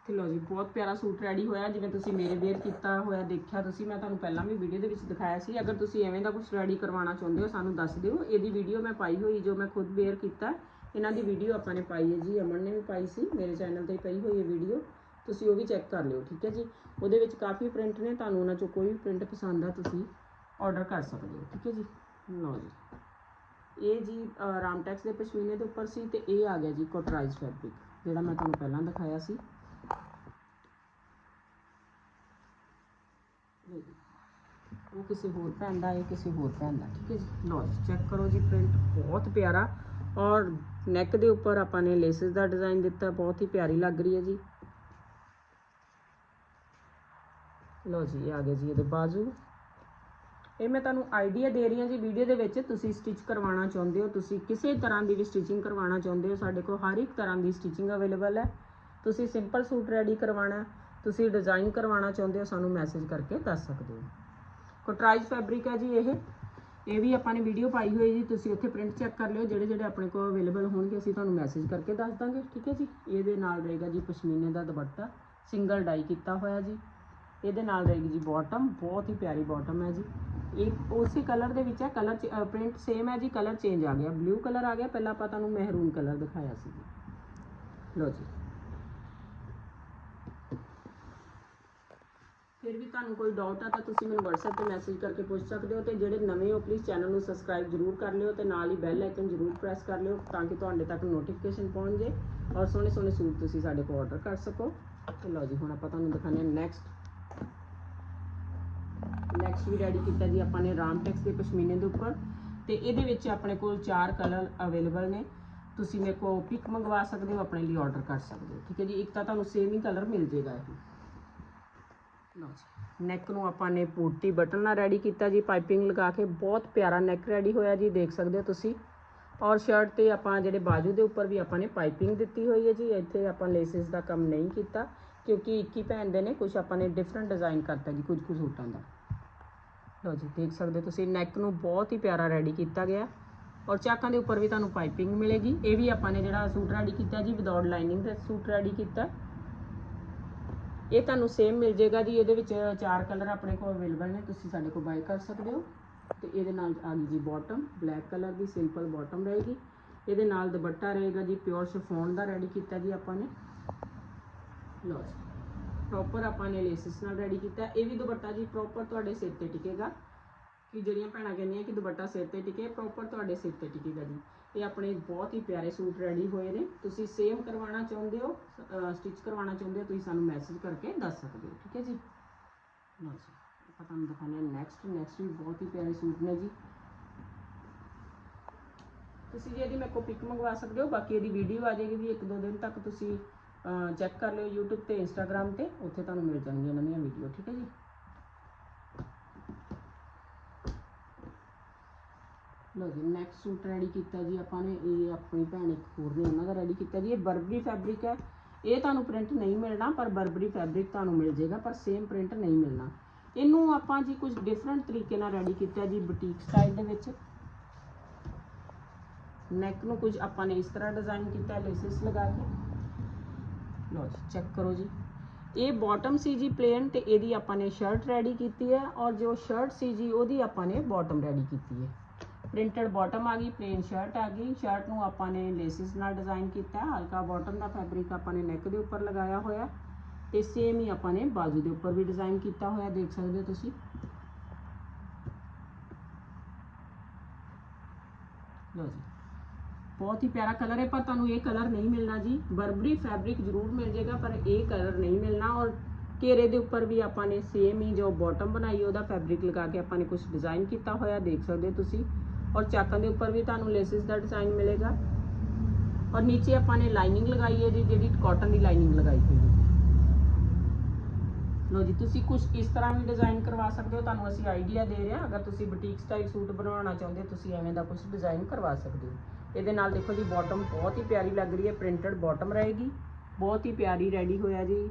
ਤੇ ਲਓ ਜੀ ਬਹੁਤ ਪਿਆਰਾ ਸੂਟ ਰੈਡੀ ਹੋਇਆ ਜਿਵੇਂ ਤੁਸੀਂ ਮੇਰੇ ਵੇਅਰ ਕੀਤਾ ਹੋਇਆ ਦੇਖਿਆ ਤੁਸੀਂ ਮੈਂ ਤੁਹਾਨੂੰ ਪਹਿਲਾਂ ਵੀ ਵੀਡੀਓ ਦੇ ਵਿੱਚ ਦਿਖਾਇਆ ਸੀ। ਅਗਰ ਤੁਸੀਂ ਐਵੇਂ ਦਾ ਕੁਝ ਰੈਡੀ ਕਰਵਾਉਣਾ ਚਾਹੁੰਦੇ ਹੋ ਸਾਨੂੰ ਦੱਸ ਦਿਓ। ਇਹਦੀ ਵੀਡੀਓ ਮੈਂ ਪਾਈ ਹੋਈ ਜੋ ਮੈਂ ਖੁਦ ਵੇਅਰ ਕੀਤਾ ਇਹਨਾਂ ਦੀ ਵੀਡੀਓ ਆਪਾਂ ਨੇ ਪਾਈ ਹੈ ਜੀ ਅਮਨ ਨੇ ਵੀ ਪਾਈ ਸੀ ਮੇਰੇ ਚੈਨਲ ਤੇ ਪਈ ਹੋਈ ਹੈ ਵੀਡੀਓ ਤੁਸੀਂ ਉਹ ਵੀ ਚੈੱਕ ਕਰ ਲਿਓ ਠੀਕ ਹੈ ਜੀ? ਉਹਦੇ ਵਿੱਚ ਕਾਫੀ ਪ੍ਰਿੰਟ ਨੇ ਤੁਹਾਨੂੰ ਉਹਨਾਂ ਚੋਂ ਕੋਈ ਵੀ ਪ੍ਰਿੰਟ ਪਸੰਦ ਆ ਤੁਸੀਂ ਆਰਡਰ ਕਰ ਸਕਦੇ ਹੋ ਠੀਕ ਹੈ ਜੀ? ਲਓ ਜੀ। ਇਹ ਜੀ ਅ, ਰਾਮਟੈਕਸ ਦੇ ਪਸ਼ਮੀਨੇ ਦੇ ਉੱਪਰ ਸੀ ਤੇ ਇਹ ਆ ਗਿਆ ਜੀ ਕੋਟਰਾਈਜ਼ ਫੈਬਰਿਕ ਜਿਹੜਾ ਮੈਂ ਤੁਹਾਨੂੰ ਪਹਿਲਾਂ ਦਿਖਾਇਆ ਸੀ ਲਓ ਜੀ। ਉਹ ਕਿਸੇ ਹੋਰ ਭੈਣ ਦਾ, ਇਹ ਕਿਸੇ ਹੋਰ ਭੈਣ ਦਾ, ਠੀਕ ਹੈ ਜੀ? ਲਓ ਚੈੱਕ ਕਰੋ ਜੀ ਪ੍ਰਿੰਟ ਬਹੁਤ ਪਿਆਰਾ ਔਰ ਨੈਕ ਦੇ ਉੱਪਰ ਆਪਾਂ ਨੇ ਲੇਸਿਸ ਦਾ ਡਿਜ਼ਾਈਨ ਦਿੱਤਾ, ਬਹੁਤ ਹੀ ਪਿਆਰੀ ਲੱਗ ਰਹੀ ਹੈ ਜੀ। ਲਓ ਜੀ ਆ ਗਏ ਜੀ ਇਹਦੇ ਬਾਜ਼ੂ। ਇਹ ਮੈਂ ਤੁਹਾਨੂੰ ਆਈਡੀਆ ਦੇ ਰਹੀ ਹਾਂ ਜੀ ਵੀਡੀਓ ਦੇ ਵਿੱਚ ਤੁਸੀਂ ਸਟਿਚ ਕਰਵਾਉਣਾ ਚਾਹੁੰਦੇ ਹੋ, ਤੁਸੀਂ ਕਿਸੇ ਤਰ੍ਹਾਂ ਦੀ ਵੀ ਸਟਿਚਿੰਗ ਕਰਵਾਉਣਾ ਚਾਹੁੰਦੇ ਹੋ, ਸਾਡੇ ਕੋਲ ਹਰ ਇੱਕ ਤਰ੍ਹਾਂ ਦੀ ਸਟਿਚਿੰਗ ਅਵੇਲੇਬਲ ਹੈ। ਤੁਸੀਂ ਸਿੰਪਲ ਸੂਟ ਰੈਡੀ ਕਰਵਾਉਣਾ ਤੁਸੀਂ ਡਿਜ਼ਾਈਨ ਕਰਵਾਉਣਾ ਚਾਹੁੰਦੇ ਹੋ, ਸਾਨੂੰ ਮੈਸੇਜ ਕਰਕੇ ਦੱਸ ਸਕਦੇ ਹੋ। ਕੋਟਰਾਈਜ਼ ਫੈਬਰਿਕ ਹੈ ਜੀ ਇਹ। ਇਹ ਵੀ ਆਪਾਂ ਨੇ ਵੀਡੀਓ ਪਾਈ ਹੋਈ ਜੀ, ਤੁਸੀਂ ਉੱਥੇ ਪ੍ਰਿੰਟ ਚੈੱਕ ਕਰ ਲਿਓ, ਜਿਹੜੇ ਜਿਹੜੇ ਆਪਣੇ ਕੋਲ ਅਵੇਲੇਬਲ ਹੋਣਗੇ, ਅਸੀਂ ਤੁਹਾਨੂੰ ਮੈਸੇਜ ਕਰਕੇ ਦੱਸ ਦਾਂਗੇ, ਠੀਕ ਹੈ ਜੀ? ਇਹਦੇ ਨਾਲ ਰਹੇਗਾ ਜੀ ਪਸ਼ਮੀਨੇ ਦਾ ਦੁਪੱਟਾ ਸਿੰਗਲ ਡਾਈ ਕੀਤਾ ਹੋਇਆ ਜੀ। ਇਹਦੇ ਨਾਲ ਰਹੇਗੀ ਜੀ ਬਾਟਮ ਬਹੁਤ ਹੀ ਪਿਆਰੀ ਬਾਟਮ ਹੈ ਜੀ। ਇਹ ਉਸੇ ਕਲਰ ਦੇ ਵਿੱਚ ਹੈ ਕਲਰ ਪ੍ਰਿੰਟ ਸੇਮ ਹੈ ਜੀ ਕਲਰ ਚੇਂਜ ਆ ਗਿਆ। ਬਲੂ ਕਲਰ ਆ ਗਿਆ, ਪਹਿਲਾਂ ਆਪਾਂ ਤੁਹਾਨੂੰ ਮਹਿਰੂਨ ਕਲਰ ਦਿਖਾਇਆ ਸੀ ਜੀ। ਲਓ ਜੀ। ਫਿਰ ਵੀ ਤੁਹਾਨੂੰ ਕੋਈ ਡਾਊਟ ਆ ਤਾਂ ਤੁਸੀਂ ਮੈਨੂੰ WhatsApp ਤੇ ਮੈਸੇਜ ਕਰਕੇ ਪੁੱਛ ਸਕਦੇ ਹੋ ਤੇ ਜਿਹੜੇ ਨਵੇਂ ਹੋ ਪਲੀਜ਼ ਚੈਨਲ ਨੂੰ ਸਬਸਕ੍ਰਾਈਬ ਜ਼ਰੂਰ ਕਰ ਲਿਓ ਤੇ ਨਾਲ ਹੀ ਬੈਲ ਆਈਕਨ ਜ਼ਰੂਰ ਪ੍ਰੈਸ ਕਰ ਲਿਓ ਤਾਂ ਕਿ ਤੁਹਾਡੇ ਤੱਕ ਨੋਟੀਫਿਕੇਸ਼ਨ ਪਹੁੰਚ ਜੇ ਔਰ ਸੋਹਣੇ ਸੋਹਣੇ ਸੂਟ ਤੁਸੀਂ ਸਾਡੇ ਕੋਲ ਆਰਡਰ ਕਰ ਸਕੋ। ਤੇ ਲਓ ਜੀ, ਹੁਣ ਆਪਾਂ ਤੁਹਾਨੂੰ ਦਿਖਾਉਂਦੇ ਹਾਂ ਨੈਕਸਟ ਨੈਕਸਟ ਵੀ ਰੈਡੀ ਕੀਤਾ ਜੀ ਆਪਾਂ ਨੇ ਰਾਮਟੈਕਸ ਦੇ ਪਸ਼ਮੀਨੇ ਦੇ ਉੱਪਰ ਤੇ ਇਹਦੇ ਵਿੱਚ ਆਪਣੇ ਕੋਲ ਚਾਰ ਕਲਰ ਅਵੇਲੇਬਲ ਨੇ। ਤੁਸੀਂ ਮੇਰੇ ਕੋਲ ਪਿਕ ਮੰਗਵਾ ਸਕਦੇ ਹੋ, ਆਪਣੇ ਲਈ ਆਰਡਰ ਕਰ ਸਕਦੇ ਹੋ। ਠੀਕ ਹੈ ਜੀ, ਇੱਕ ਤਾਂ ਤੁਹਾਨੂੰ ਸੇਮ ਹੀ ਕਲਰ ਮਿਲ ਜੇਗਾ ਇਹ। ਲਓ ਜੀ ਨੈਕ ਨੂੰ ਆਪਾਂ ਨੇ ਪੂਟੀ ਬਟਨ ਨਾਲ ਰੈਡੀ ਕੀਤਾ ਜੀ ਪਾਈਪਿੰਗ ਲਗਾ ਕੇ ਬਹੁਤ ਪਿਆਰਾ ਨੈਕ ਰੈਡੀ ਹੋਇਆ ਜੀ, ਦੇਖ ਸਕਦੇ ਹੋ ਤੁਸੀਂ। ਔਰ ਸ਼ਰਟ ਤੇ ਆਪਾਂ ਜਿਹੜੇ ਬਾਜੂ ਦੇ ਉੱਪਰ ਵੀ ਆਪਾਂ ਨੇ ਪਾਈਪਿੰਗ ਦਿੱਤੀ ਹੋਈ ਹੈ ਜੀ, ਇੱਥੇ ਆਪਾਂ ਲੇਸਿਸ ਦਾ ਕੰਮ ਨਹੀਂ ਕੀਤਾ, ਕਿਉਂਕਿ ਇੱਕ ਹੀ ਭੈਣ ਦੇ ਨੇ ਕੁਝ ਆਪਾਂ ਨੇ ਡਿਫਰੈਂਟ ਡਿਜ਼ਾਈਨ ਕਰਤਾ ਜੀ, ਕੁਝ ਕੁ ਸੂਟਾਂ ਦਾ। ਲਓ ਜੀ, ਦੇਖ ਸਕਦੇ ਹੋ ਤੁਸੀਂ ਨੈਕ ਨੂੰ ਬਹੁਤ ਹੀ ਪਿਆਰਾ ਰੈਡੀ ਕੀਤਾ ਗਿਆ। ਔਰ ਚਾਕਾਂ ਦੇ ਉੱਪਰ ਵੀ ਤੁਹਾਨੂੰ ਪਾਈਪਿੰਗ ਮਿਲੇਗੀ। ਇਹ ਵੀ ਆਪਾਂ ਨੇ ਜਿਹੜਾ ਸੂਟ ਰੈਡੀ ਕੀਤਾ ਜੀ ਵਿਦਆਊਟ ਲਾਈਨਿੰਗ ਦਾ ਸੂਟ ਰੈਡੀ ਕੀਤਾ। ਇਹ ਤੁਹਾਨੂੰ ਸੇਮ ਮਿਲ ਜੇਗਾ ਜੀ, ਇਹਦੇ ਵਿੱਚ ਚਾਰ ਕਲਰ ਆਪਣੇ ਕੋਲ ਅਵੇਲੇਬਲ ਨੇ, ਤੁਸੀਂ ਸਾਡੇ ਕੋਲ ਬਾਈ ਕਰ ਸਕਦੇ ਹੋ। ਤੇ ਇਹਦੇ ਨਾਲ ਆ ਗਈ ਜੀ ਬਾਟਮ ਬਲੈਕ ਕਲਰ ਦੀ ਸਿੰਪਲ ਬਾਟਮ ਰਹੇਗੀ। ਇਹਦੇ ਨਾਲ ਦੁਪੱਟਾ ਰਹੇਗਾ ਜੀ ਪਿਓਰ ਸ਼ਿਫੋਨ ਦਾ ਰੈਡੀ ਕੀਤਾ ਜੀ ਆਪਾਂ ਨੇ। ਲੋ ਜੀ ਪ੍ਰੋਪਰ ਆਪਾਂ ਨੇ ਲੇਸਿਸ ਨਾਲ ਰੈਡੀ ਕੀਤਾ। ਇਹ ਵੀ ਦੁਪੱਟਾ ਜੀ ਪ੍ਰੋਪਰ ਤੁਹਾਡੇ ਸਿਰ ਤੇ ਟਿਕੇਗਾ। ਕਿ ਜਿਹੜੀਆਂ ਭੈਣਾਂ ਕਹਿੰਦੀਆਂ ਕਿ ਦੁਪੱਟਾ ਸਿਰ ਤੇ ਟਿਕੇ ਪ੍ਰੋਪਰ ਤੁਹਾਡੇ ਸਿਰ ਤੇ ਟਿਕੇਗਾ ਜੀ। ਇਹ ਆਪਣੇ ਬਹੁਤ ਹੀ ਪਿਆਰੇ ਸੂਟ ਰੈਡੀ ਹੋਏ ਨੇ। ਤੁਸੀਂ ਸੇਮ ਕਰਵਾਉਣਾ ਚਾਹੁੰਦੇ ਹੋ ਸਟਿਚ ਕਰਵਾਉਣਾ ਚਾਹੁੰਦੇ ਹੋ, ਤੁਸੀਂ ਸਾਨੂੰ ਮੈਸੇਜ ਕਰਕੇ ਦੱਸ ਸਕਦੇ ਹੋ, ਠੀਕ ਹੈ ਜੀ? ਲਓ ਜੀ, ਆਪਾਂ ਤੁਹਾਨੂੰ ਦਿਖਾਉਂਦੇ ਹਾਂ ਨੈਕਸਟ ਨੈਕਸਟ ਵੀ ਬਹੁਤ ਹੀ ਪਿਆਰੇ ਸੂਟ ਨੇ ਜੀ। ਤੁਸੀਂ ਜੀ ਇਹਦੀ ਮੇਰੇ ਕੋਲ ਪਿਕ ਮੰਗਵਾ ਸਕਦੇ ਹੋ, ਬਾਕੀ ਇਹਦੀ ਵੀਡੀਓ ਆ ਜਾਏਗੀ ਜੀ ਇੱਕ ਦੋ ਦਿਨ ਤੱਕ ਤੁਸੀਂ ਚੈੱਕ ਕਰ ਲਿਓ YouTube ਤੇ Instagram ਤੇ, ਉੱਥੇ ਤੁਹਾਨੂੰ ਮਿਲ ਜਾਣਗੀਆਂ ਨਵੀਆਂ ਵੀਡੀਓ ਠੀਕ ਹੈ ਜੀ? ਲਓ ਜੀ ਨੈਕਸਟ ਸੂਟ ਰੈਡੀ ਕੀਤਾ ਜੀ ਆਪਾਂ ਨੇ, ਇਹ ਆਪਣੀ ਭੈਣ ਇੱਕ ਹੋਰ ਨੇ, ਉਹਨਾਂ ਦਾ ਰੈਡੀ ਕੀਤਾ ਜੀ। ਇਹ ਬਰਬਰੀ ਫੈਬਰਿਕ ਹੈ। ਇਹ ਤੁਹਾਨੂੰ ਪ੍ਰਿੰਟ ਨਹੀਂ ਮਿਲਣਾ, ਪਰ ਬਰਬਰੀ ਫੈਬਰਿਕ ਤੁਹਾਨੂੰ ਮਿਲ ਜਾਏਗਾ, ਪਰ ਸੇਮ ਪ੍ਰਿੰਟ ਨਹੀਂ ਮਿਲਣਾ। ਇਹਨੂੰ ਆਪਾਂ ਜੀ ਕੁਝ ਡਿਫਰੈਂਟ ਤਰੀਕੇ ਨਾਲ ਰੈਡੀ ਕੀਤਾ ਜੀ ਬੁਟੀਕ ਸਟਾਈਲ ਦੇ ਵਿੱਚ। ਨੈਕ ਨੂੰ ਕੁਝ ਆਪਾਂ ਨੇ ਇਸ ਤਰ੍ਹਾਂ ਡਿਜ਼ਾਈਨ ਕੀਤਾ ਲੇਸਿਸ ਲਗਾ ਕੇ। ਲਓ ਜੀ ਚੈੱਕ ਕਰੋ ਜੀ। ਇਹ ਬਾਟਮ ਸੀ ਜੀ ਪਲੇਨ ਤੇ ਇਹਦੀ ਆਪਾਂ ਨੇ ਸ਼ਰਟ ਰੈਡੀ ਕੀਤੀ ਹੈ ਔਰ ਜੋ ਸ਼ਰਟ ਸੀ ਜੀ, ਉਹਦੀ ਆਪਾਂ ਨੇ ਬਾਟਮ ਰੈਡੀ ਕੀਤੀ ਹੈ। ਪ੍ਰਿੰਟਡ ਬਾਟਮ ਆ ਗਈ ਪਲੇਨ ਸ਼ਰਟ ਆ ਗਈ। ਸ਼ਰਟ ਨੂੰ ਆਪਾਂ ਨੇ ਲੇਸਿਸ ਨਾਲ ਡਿਜ਼ਾਈਨ ਕੀਤਾ। ਹਲਕਾ ਬਾਟਮ ਦਾ ਫੈਬਰਿਕ ਆਪਾਂ ਨੇ ਨੈਕ ਦੇ ਉੱਪਰ ਲਗਾਇਆ ਹੋਇਆ। ਤੇ ਸੇਮ ਹੀ ਆਪਾਂ ਨੇ ਬਾਜੂ ਦੇ ਉੱਪਰ ਵੀ ਡਿਜ਼ਾਈਨ ਕੀਤਾ ਹੋਇਆ, ਦੇਖ ਸਕਦੇ ਹੋ ਤੁਸੀਂ। ਲਓ ਜੀ। ਬਹੁਤ ਹੀ ਪਿਆਰਾ ਕਲਰ ਹੈ, ਪਰ ਤੁਹਾਨੂੰ ਇਹ ਕਲਰ ਨਹੀਂ ਮਿਲਣਾ ਜੀ। ਬਰਬਰੀ ਫੈਬਰਿਕ ਜ਼ਰੂਰ ਮਿਲ ਜਾਏਗਾ, ਪਰ ਇਹ ਕਲਰ ਨਹੀਂ ਮਿਲਣਾ। ਔਰ ਘੇਰੇ ਦੇ ਉੱਪਰ ਵੀ ਆਪਾਂ ਨੇ ਸੇਮ ਹੀ ਜੋ ਬਾਟਮ ਬਣਾਈ, ਉਹਦਾ ਫੈਬਰਿਕ ਲਗਾ ਕੇ ਆਪਾਂ ਨੇ ਕੁਝ ਡਿਜ਼ਾਈਨ ਕੀਤਾ ਹੋਇਆ, ਦੇਖ ਸਕਦੇ ਹੋ ਤੁਸੀਂ। ਔਰ ਚਾਕਾਂ ਦੇ ਉੱਪਰ ਵੀ ਤੁਹਾਨੂੰ ਲੇਸਿਸ ਦਾ ਡਿਜ਼ਾਈਨ ਮਿਲੇਗਾ। ਔਰ ਨੀਚੇ ਆਪਾਂ ਨੇ ਲਾਈਨਿੰਗ ਲਗਾਈ ਹੈ ਜੀ, ਜਿਹੜੀ ਕਾਟਨ ਦੀ ਲਾਈਨਿੰਗ ਲਗਾਈ ਹੋਈ ਹੈ। ਲੋ ਜੀ, ਤੁਸੀਂ ਕੁਝ ਇਸ ਤਰ੍ਹਾਂ ਵੀ ਡਿਜ਼ਾਈਨ ਕਰਵਾ ਸਕਦੇ ਹੋ, ਤੁਹਾਨੂੰ ਅਸੀਂ ਆਈਡੀਆ ਦੇ ਰਹੇ ਹਾਂ। ਅਗਰ ਤੁਸੀਂ ਬੁਟੀਕ ਸਟਾਈਲ ਸੂਟ ਬਣਾਉਣਾ ਚਾਹੁੰਦੇ ਹੋ, ਤੁਸੀਂ ਐਵੇਂ ਦਾ ਕੁਝ ਡਿਜ਼ਾਈਨ ਕਰਵਾ ਸਕਦੇ ਹੋ। ਇਹਦੇ ਨਾਲ ਦੇਖੋ ਜੀ ਬਾਟਮ ਬਹੁਤ ਹੀ ਪਿਆਰੀ ਲੱਗ ਰਹੀ ਹੈ ਪ੍ਰਿੰਟਡ ਬਾਟਮ ਰਹੇਗੀ। ਬਹੁਤ ਹੀ ਪਿਆਰੀ ਰੈਡੀ ਹੋਇਆ ਜੀ।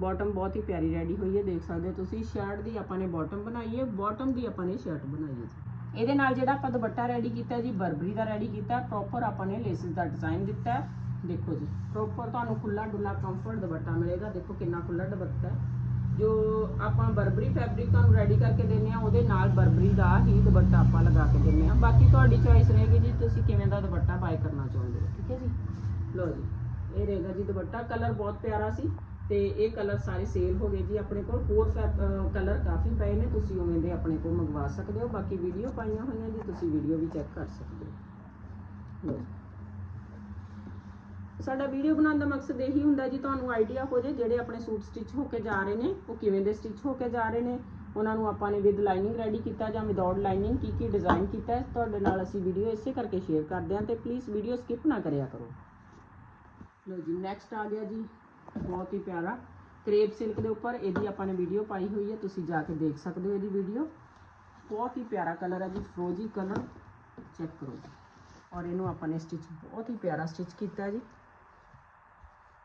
ਬਾਟਮ ਬਹੁਤ ਹੀ ਪਿਆਰੀ ਰੈਡੀ ਹੋਈ ਹੈ, ਦੇਖ ਸਕਦੇ ਹੋ ਤੁਸੀਂ। ਸ਼ਰਟ ਦੀ ਆਪਾਂ ਨੇ ਬਾਟਮ ਬਣਾਈ ਹੈ ਬਾਟਮ ਦੀ ਆਪਾਂ ਨੇ ਸ਼ਰਟ ਬਣਾਈ ਹੈ ਜੀ। ਇਹਦੇ ਨਾਲ ਜਿਹੜਾ ਆਪਾਂ ਦੁਪੱਟਾ ਰੈਡੀ ਕੀਤਾ ਜੀ, ਬਰਬਰੀ ਦਾ ਰੈਡੀ ਕੀਤਾ ਪ੍ਰੋਪਰ ਆਪਾਂ ਨੇ ਲੇਸਿਸ ਦਾ ਡਿਜ਼ਾਈਨ ਦਿੱਤਾ ਦੇਖੋ ਜੀ ਪ੍ਰੋਪਰ ਤੁਹਾਨੂੰ ਖੁੱਲਾ ਡੁੱਲਾ ਕੰਫਰਟ ਦੁਪੱਟਾ ਮਿਲੇਗਾ। ਦੇਖੋ ਕਿੰਨਾ ਖੁੱਲਾ ਦੁਪੱਟਾ ਜੋ ਆਪਾਂ ਬਰਬਰੀ ਫੈਬਰਿਕ ਤੁਹਾਨੂੰ ਰੈਡੀ ਕਰਕੇ ਦਿੰਨੇ ਆ ਉਹਦੇ ਨਾਲ ਬਰਬਰੀ ਦਾ ਹੀ ਦੁਪੱਟਾ ਆਪਾਂ ਲਗਾ ਕੇ ਦਿੰਨੇ ਆ ਬਾਕੀ ਤੁਹਾਡੀ ਚੋਇਸ ਰਹੇਗੀ ਜੀ, ਤੁਸੀਂ ਕਿਵੇਂ ਦਾ ਦੁਪੱਟਾ ਬਾਈ ਕਰਨਾ ਚਾਹੁੰਦੇ ਹੋ, ਠੀਕ ਹੈ ਜੀ? ਲਓ ਜੀ, ਇਹ ਰਹੇਗਾ ਜੀ ਦੁਪੱਟਾ। ਕਲਰ ਬਹੁਤ ਪਿਆਰਾ ਸੀ। ਤੇ ਇਹ ਕਲਰ ਸਾਰੇ ਸੇਲ ਹੋ ਗਏ ਜੀ। ਆਪਣੇ ਕੋਲ ਹੋਰ ਕਲਰ ਕਾਫੀ ਪਏ ਨੇ, ਤੁਸੀਂ ਉਵੇਂ ਦੇ ਆਪਣੇ ਕੋਲ ਮੰਗਵਾ ਸਕਦੇ ਹੋ। ਬਾਕੀ ਵੀਡੀਓ ਪਾਈਆਂ ਹੋਈਆਂ ਜੀ, ਤੁਸੀਂ ਵੀਡੀਓ ਵੀ ਚੈੱਕ ਕਰ ਸਕਦੇ ਹੋ। ਸਾਡਾ ਵੀਡੀਓ ਬਣਾਉਣ ਦਾ ਮਕਸਦ ਇਹੀ ਹੁੰਦਾ ਜੀ, ਤੁਹਾਨੂੰ ਆਈਡੀਆ ਹੋ ਜੇ ਜਿਹੜੇ ਆਪਣੇ ਸੂਟ ਸਟਿਚ ਹੋ ਕੇ ਜਾ ਰਹੇ ਨੇ, ਉਹ ਕਿਵੇਂ ਦੇ ਸਟਿਚ ਹੋ ਕੇ ਜਾ ਰਹੇ ਨੇ, ਉਹਨਾਂ ਨੂੰ ਆਪਾਂ ਨੇ ਵਿਦ ਲਾਈਨਿੰਗ ਰੈਡੀ ਕੀਤਾ ਜਾਂ ਵਿਦਆਊਟ ਲਾਈਨਿੰਗ ਕੀ ਕੀ ਡਿਜ਼ਾਈਨ ਕੀਤਾ ਹੈ, ਤੁਹਾਡੇ ਨਾਲ ਅਸੀਂ ਵੀਡੀਓ ਇਸੇ ਕਰਕੇ ਸ਼ੇਅਰ ਕਰਦੇ ਹਾਂ ਤੇ ਪਲੀਜ਼ ਵੀਡੀਓ ਸਕਿਪ ਨਾ ਕਰਿਆ ਕਰੋ। ਲੋ ਜੀ ਨੈਕਸਟ ਆ ਗਿਆ ਜੀ। ਬਹੁਤ ਹੀ ਪਿਆਰਾ। ਕਰੇਪ ਸਿਲਕ ਦੇ ਉੱਪਰ ਇਹਦੀ ਆਪਾਂ ਨੇ ਵੀਡੀਓ ਪਾਈ ਹੋਈ ਹੈ, ਤੁਸੀਂ ਜਾ ਕੇ ਦੇਖ ਸਕਦੇ ਹੋ ਇਹਦੀ ਵੀਡੀਓ ਬਹੁਤ ਹੀ ਪਿਆਰਾ ਕਲਰ ਹੈ ਜੀ, ਫਰੋਜੀ ਕਲਰ ਚੈੱਕ ਕਰੋ ਜੀ। ਔਰ ਇਹਨੂੰ ਆਪਾਂ ਨੇ ਸਟਿਚ ਬਹੁਤ ਹੀ ਪਿਆਰਾ ਸਟਿਚ ਕੀਤਾ ਜੀ।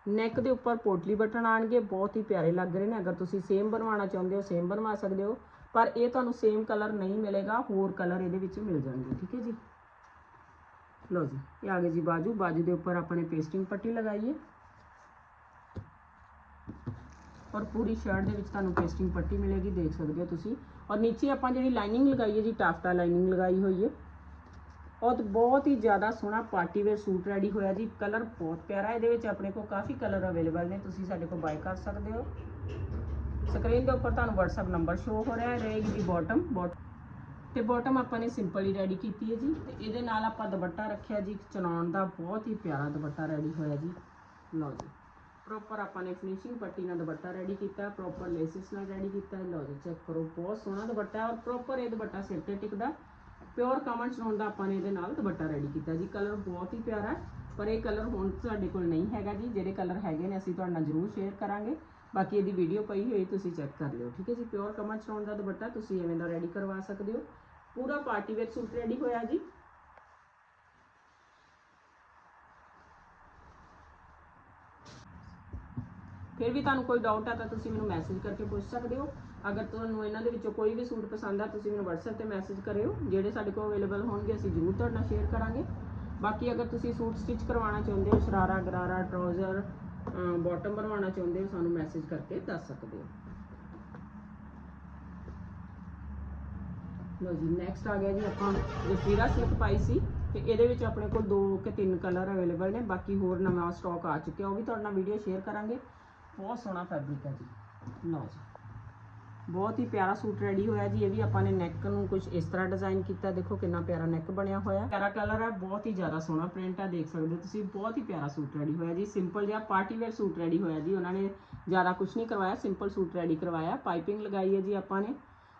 ਨੈਕ ਦੇ ਉੱਪਰ ਪੋਟਲੀ ਬਟਨ ਆਣਗੇ ਬਹੁਤ ਹੀ ਪਿਆਰੇ ਲੱਗ ਰਹੇ ਨੇ। ਅਗਰ ਤੁਸੀਂ ਸੇਮ ਬਣਵਾਉਣਾ ਚਾਹੁੰਦੇ ਹੋ ਸੇਮ ਬਣਵਾ ਸਕਦੇ ਹੋ। ਪਰ ਇਹ ਤੁਹਾਨੂੰ ਸੇਮ ਕਲਰ ਨਹੀਂ ਮਿਲੇਗਾ, ਹੋਰ ਕਲਰ ਇਹਦੇ ਵਿੱਚ ਮਿਲ ਜਾਣਗੇ, ਠੀਕ ਹੈ ਜੀ। ਲਓ ਜੀ, ਇਹ ਆ ਗਈ ਜੀ ਬਾਜੂ। ਬਾਜੂ ਦੇ ਉੱਪਰ ਆਪਾਂ ਨੇ ਪੇਸਟਿੰਗ ਪੱਟੀ ਲਗਾਈ ਹੈ। ਔਰ ਪੂਰੀ ਸ਼ਰਟ ਦੇ ਵਿੱਚ ਤੁਹਾਨੂੰ ਪੇਸਟਿੰਗ ਪੱਟੀ ਮਿਲੇਗੀ, ਦੇਖ ਸਕਦੇ ਹੋ ਤੁਸੀਂ। ਔਰ ਨੀਚੇ ਆਪਾਂ ਜਿਹੜੀ ਲਾਈਨਿੰਗ ਲਗਾਈ ਹੈ ਜੀ, ਟਾਫਟਾ ਲਾਈਨਿੰਗ ਲਗਾਈ ਹੋਈ ਹੈ। ਔਰ ਬਹੁਤ ਹੀ ਜ਼ਿਆਦਾ ਸੋਹਣਾ ਪਾਰਟੀ ਵੇਅਰ ਸੂਟ ਰੈਡੀ ਹੋਇਆ ਜੀ। ਕਲਰ ਬਹੁਤ ਪਿਆਰਾ ਇਹਦੇ ਵਿੱਚ ਆਪਣੇ ਕੋਲ ਕਾਫੀ ਕਲਰ ਅਵੇਲੇਬਲ ਨੇ, ਤੁਸੀਂ ਸਾਡੇ ਕੋਲ ਬਾਈ ਕਰ ਸਕਦੇ ਹੋ। ਸਕਰੀਨ ਦੇ ਉੱਪਰ ਤੁਹਾਨੂੰ WhatsApp ਨੰਬਰ ਸ਼ੋ ਹੋ ਰਿਹਾ ਹੈ, ਰਹੇਗੀ ਜੀ ਬਾਟਮ ਤੇ ਬਾਟਮ ਆਪਾਂ ਨੇ ਸਿੰਪਲ ਹੀ ਰੈਡੀ ਕੀਤੀ ਹੈ ਜੀ। ਤੇ ਇਹਦੇ ਨਾਲ ਆਪਾਂ ਦੁਪੱਟਾ ਰੱਖਿਆ ਜੀ ਚਨਾਉਣ ਦਾ ਬਹੁਤ ਹੀ ਪਿਆਰਾ ਦੁਪੱਟਾ ਰੈਡੀ ਹੋਇਆ ਜੀ। ਲਓ ਜੀ। ਪ੍ਰੋਪਰ ਆਪਾਂ ਨੇ ਫਿਨਿਸ਼ਿੰਗ ਪੱਟੀ ਨਾਲ ਦੁਪੱਟਾ ਰੈਡੀ ਕੀਤਾ ਪ੍ਰੋਪਰ ਲੇਸਿਸ ਨਾਲ ਰੈਡੀ ਕੀਤਾ, ਲਓ ਜੀ ਚੈੱਕ ਕਰੋ, ਬਹੁਤ ਸੋਹਣਾ ਦੁਪੱਟਾ ਔਰ ਪ੍ਰੋਪਰ ਇਹ ਦੁਪੱਟਾ ਸਿਰ ਤੇ ਟਿਕਦਾ। ਪਿਓਰ ਕਮਨ ਚਨਾਉਣ ਦਾ ਆਪਾਂ ਨੇ ਇਹਦੇ ਨਾਲ ਦੁਪੱਟਾ ਰੈਡੀ ਕੀਤਾ ਜੀ। ਕਲਰ ਬਹੁਤ ਹੀ ਪਿਆਰਾ, ਪਰ ਇਹ ਕਲਰ ਹੁਣ ਸਾਡੇ ਕੋਲ ਨਹੀਂ ਹੈਗਾ ਜੀ। ਜਿਹੜੇ ਕਲਰ ਹੈਗੇ ਨੇ, ਅਸੀਂ ਤੁਹਾਡੇ ਨਾਲ ਜ਼ਰੂਰ ਸ਼ੇਅਰ ਕਰਾਂਗੇ। ਬਾਕੀ ਇਹਦੀ ਵੀਡੀਓ ਪਈ ਹੋਈ, ਤੁਸੀਂ ਚੈੱਕ ਕਰ ਲਿਓ, ਠੀਕ ਹੈ ਜੀ? ਪਿਓਰ ਕਮਨ ਚਨਾਉਣ ਦਾ ਦੁਪੱਟਾ ਤੁਸੀਂ ਐਵੇਂ ਦਾ ਰੈਡੀ ਕਰਵਾ ਸਕਦੇ ਹੋ। ਪੂਰਾ ਪਾਰਟੀ ਵੇਅਰ ਸੂਟ ਰੈਡੀ ਹੋਇਆ ਜੀ। ਫਿਰ ਵੀ ਤੁਹਾਨੂੰ ਕੋਈ ਡਾਊਟ ਆ ਤਾਂ ਤੁਸੀਂ ਮੈਨੂੰ ਮੈਸੇਜ ਕਰਕੇ ਪੁੱਛ ਸਕਦੇ ਹੋ। ਅਗਰ ਤੁਹਾਨੂੰ ਇਹਨਾਂ ਦੇ ਵਿੱਚੋਂ ਕੋਈ ਵੀ ਸੂਟ ਪਸੰਦ ਆ, ਤੁਸੀਂ ਮੈਨੂੰ WhatsApp ਤੇ ਮੈਸੇਜ ਕਰਿਓ। ਜਿਹੜੇ ਸਾਡੇ ਕੋਲ ਅਵੇਲੇਬਲ ਹੋਣਗੇ, ਅਸੀਂ ਜ਼ਰੂਰ ਤੁਹਾਡੇ ਨਾਲ ਸ਼ੇਅਰ ਕਰਾਂਗੇ। ਬਾਕੀ ਅਗਰ ਤੁਸੀਂ ਸੂਟ ਸਟਿਚ ਕਰਵਾਉਣਾ ਚਾਹੁੰਦੇ ਹੋ, ਸ਼ਰਾਰਾ, ਗਰਾਰਾ ਟਰਾਊਜ਼ਰ ਬਾਟਮ ਬਣਵਾਉਣਾ ਚਾਹੁੰਦੇ ਹੋ, ਸਾਨੂੰ ਮੈਸੇਜ ਕਰਕੇ ਦੱਸ ਸਕਦੇ ਹੋ। ਲੋ ਜੀ ਨੈਕਸਟ ਆ ਗਿਆ ਜੀ ਆਪਾਂ ਜ਼ਸਵੀਰਾ ਸਿਲਕ ਪਾਈ ਸੀ, ਤੇ ਇਹਦੇ ਵਿੱਚ ਆਪਣੇ ਕੋਲ ਦੋ ਕਿ ਤਿੰਨ ਕਲਰ ਅਵੇਲੇਬਲ ਨੇ। ਬਾਕੀ ਹੋਰ ਨਵਾਂ ਸਟਾਕ ਆ ਚੁੱਕਿਆ, ਉਹ ਵੀ ਤੁਹਾਡੇ ਨਾਲ ਵੀਡੀਓ ਸ਼ੇਅਰ ਕਰਾਂਗੇ। ਬਹੁਤ ਸੋਹਣਾ ਫੈਬਰਿਕ ਹੈ ਜੀ। ਲਓ ਜੀ। ਬਹੁਤ ਹੀ ਪਿਆਰਾ ਸੂਟ ਰੈਡੀ ਹੋਇਆ ਜੀ। ਇਹ ਵੀ ਆਪਾਂ ਨੇ ਨੈਕ ਨੂੰ ਕੁਝ ਇਸ ਤਰ੍ਹਾਂ ਡਿਜ਼ਾਈਨ ਕੀਤਾ। ਦੇਖੋ ਕਿੰਨਾ ਪਿਆਰਾ ਨੈਕ ਬਣਿਆ ਹੋਇਆ। ਪਿਆਰਾ ਕਲਰ ਹੈ ਬਹੁਤ ਹੀ ਜ਼ਿਆਦਾ ਸੋਹਣਾ ਪ੍ਰਿੰਟ ਹੈ ਦੇਖ ਸਕਦੇ ਹੋ ਤੁਸੀਂ। ਬਹੁਤ ਹੀ ਪਿਆਰਾ ਸੂਟ ਰੈਡੀ ਹੋਇਆ ਜੀ। ਸਿੰਪਲ ਜਿਹਾ ਪਾਰਟੀ ਵੇਅਰ ਸੂਟ ਰੈਡੀ ਹੋਇਆ ਜੀ। ਉਹਨਾਂ ਨੇ ਜ਼ਿਆਦਾ ਕੁਝ ਨਹੀਂ ਕਰਵਾਇਆ ਸਿੰਪਲ ਸੂਟ ਰੈਡੀ ਕਰਵਾਇਆ। ਪਾਈਪਿੰਗ ਲਗਾਈ ਹੈ ਜੀ ਆਪਾਂ ਨੇ।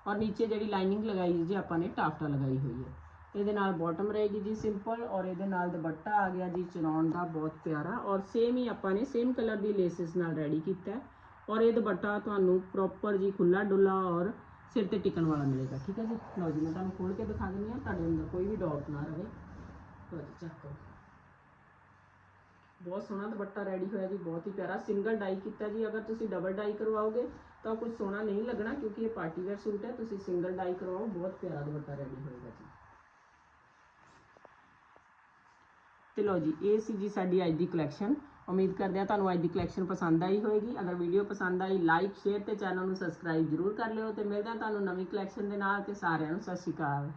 ਔਰ ਨੀਚੇ ਜਿਹੜੀ ਲਾਈਨਿੰਗ ਲਗਾਈ ਹੈ ਜੀ ਆਪਾਂ ਨੇ ਟਾਫਟਾ ਲਗਾਈ ਹੋਈ ਹੈ। ਇਹਦੇ ਨਾਲ ਬਾਟਮ ਰਹੇਗੀ ਜੀ ਸਿੰਪਲ ਔਰ ਇਹਦੇ ਨਾਲ ਦੁਪੱਟਾ ਆ ਗਿਆ ਜੀ ਚਨੌਨ ਦਾ ਬਹੁਤ ਪਿਆਰਾ ਔਰ ਸੇਮ ਹੀ ਆਪਾਂ ਨੇ ਸੇਮ ਕਲਰ ਦੀ ਲੇਸਿਸ ਨਾਲ ਰੈਡੀ ਕੀਤਾ ਔਰ ਇਹ ਦੁਪੱਟਾ ਤੁਹਾਨੂੰ ਪ੍ਰੋਪਰ ਜੀ ਖੁੱਲਾ ਡੁੱਲਾ ਔਰ ਸਿਰ ਤੇ ਟਿਕਣ ਵਾਲਾ ਮਿਲੇਗਾ, ਠੀਕ ਹੈ ਜੀ? ਲਓ ਜੀ, ਮੈਂ ਤੁਹਾਨੂੰ ਖੋਲ ਕੇ ਦਿਖਾ ਦਿੰਦੀ ਹਾਂ, ਤੁਹਾਡੇ ਅੰਦਰ ਕੋਈ ਵੀ ਡਾਊਟ ਨਾ ਰਹੇ। ਲਓ ਜੀ ਚੈੱਕ ਕਰੋ। ਬਹੁਤ ਸੋਹਣਾ ਦੁਪੱਟਾ ਰੈਡੀ ਹੋਇਆ ਜੀ, ਬਹੁਤ ਹੀ ਪਿਆਰਾ। ਸਿੰਗਲ ਡਾਈ ਕੀਤਾ ਜੀ, ਅਗਰ ਤੁਸੀਂ ਡਬਲ ਡਾਈ ਕਰਵਾਓਗੇ ਤਾਂ ਕੁਝ ਸੋਹਣਾ ਨਹੀਂ ਲੱਗਣਾ ਕਿਉਂਕਿ ਇਹ ਪਾਰਟੀ ਵੇਅਰ ਸੂਟ ਹੈ, ਤੁਸੀਂ ਸਿੰਗਲ ਡਾਈ ਕਰਵਾਓ, ਬਹੁਤ ਪਿਆਰਾ ਦੁਪੱਟਾ ਰੈਡੀ ਹੋਏਗਾ ਜੀ। ਤੇ ਲਓ ਜੀ, ਇਹ ਸੀ ਜੀ ਸਾਡੀ ਅੱਜ ਦੀ ਕਲੈਕਸ਼ਨ ਉਮੀਦ ਕਰਦੇ ਹਾਂ ਤੁਹਾਨੂੰ ਅੱਜ ਦੀ ਕਲੈਕਸ਼ਨ ਪਸੰਦ ਆਈ ਹੋਵੇਗੀ ਅਗਰ ਵੀਡੀਓ ਪਸੰਦ ਆਈ ਲਾਈਕ ਸ਼ੇਅਰ ਤੇ ਚੈਨਲ ਨੂੰ ਸਬਸਕ੍ਰਾਈਬ ਜਰੂਰ ਕਰ ਲਿਓ ਤੇ ਮਿਲਦੇ ਹਾਂ ਤੁਹਾਨੂੰ ਨਵੀਂ ਕਲੈਕਸ਼ਨ ਦੇ ਨਾਲ ਤੇ ਸਾਰਿਆਂ ਨੂੰ ਸਤਿ ਸ਼੍ਰੀ ਅਕਾਲ।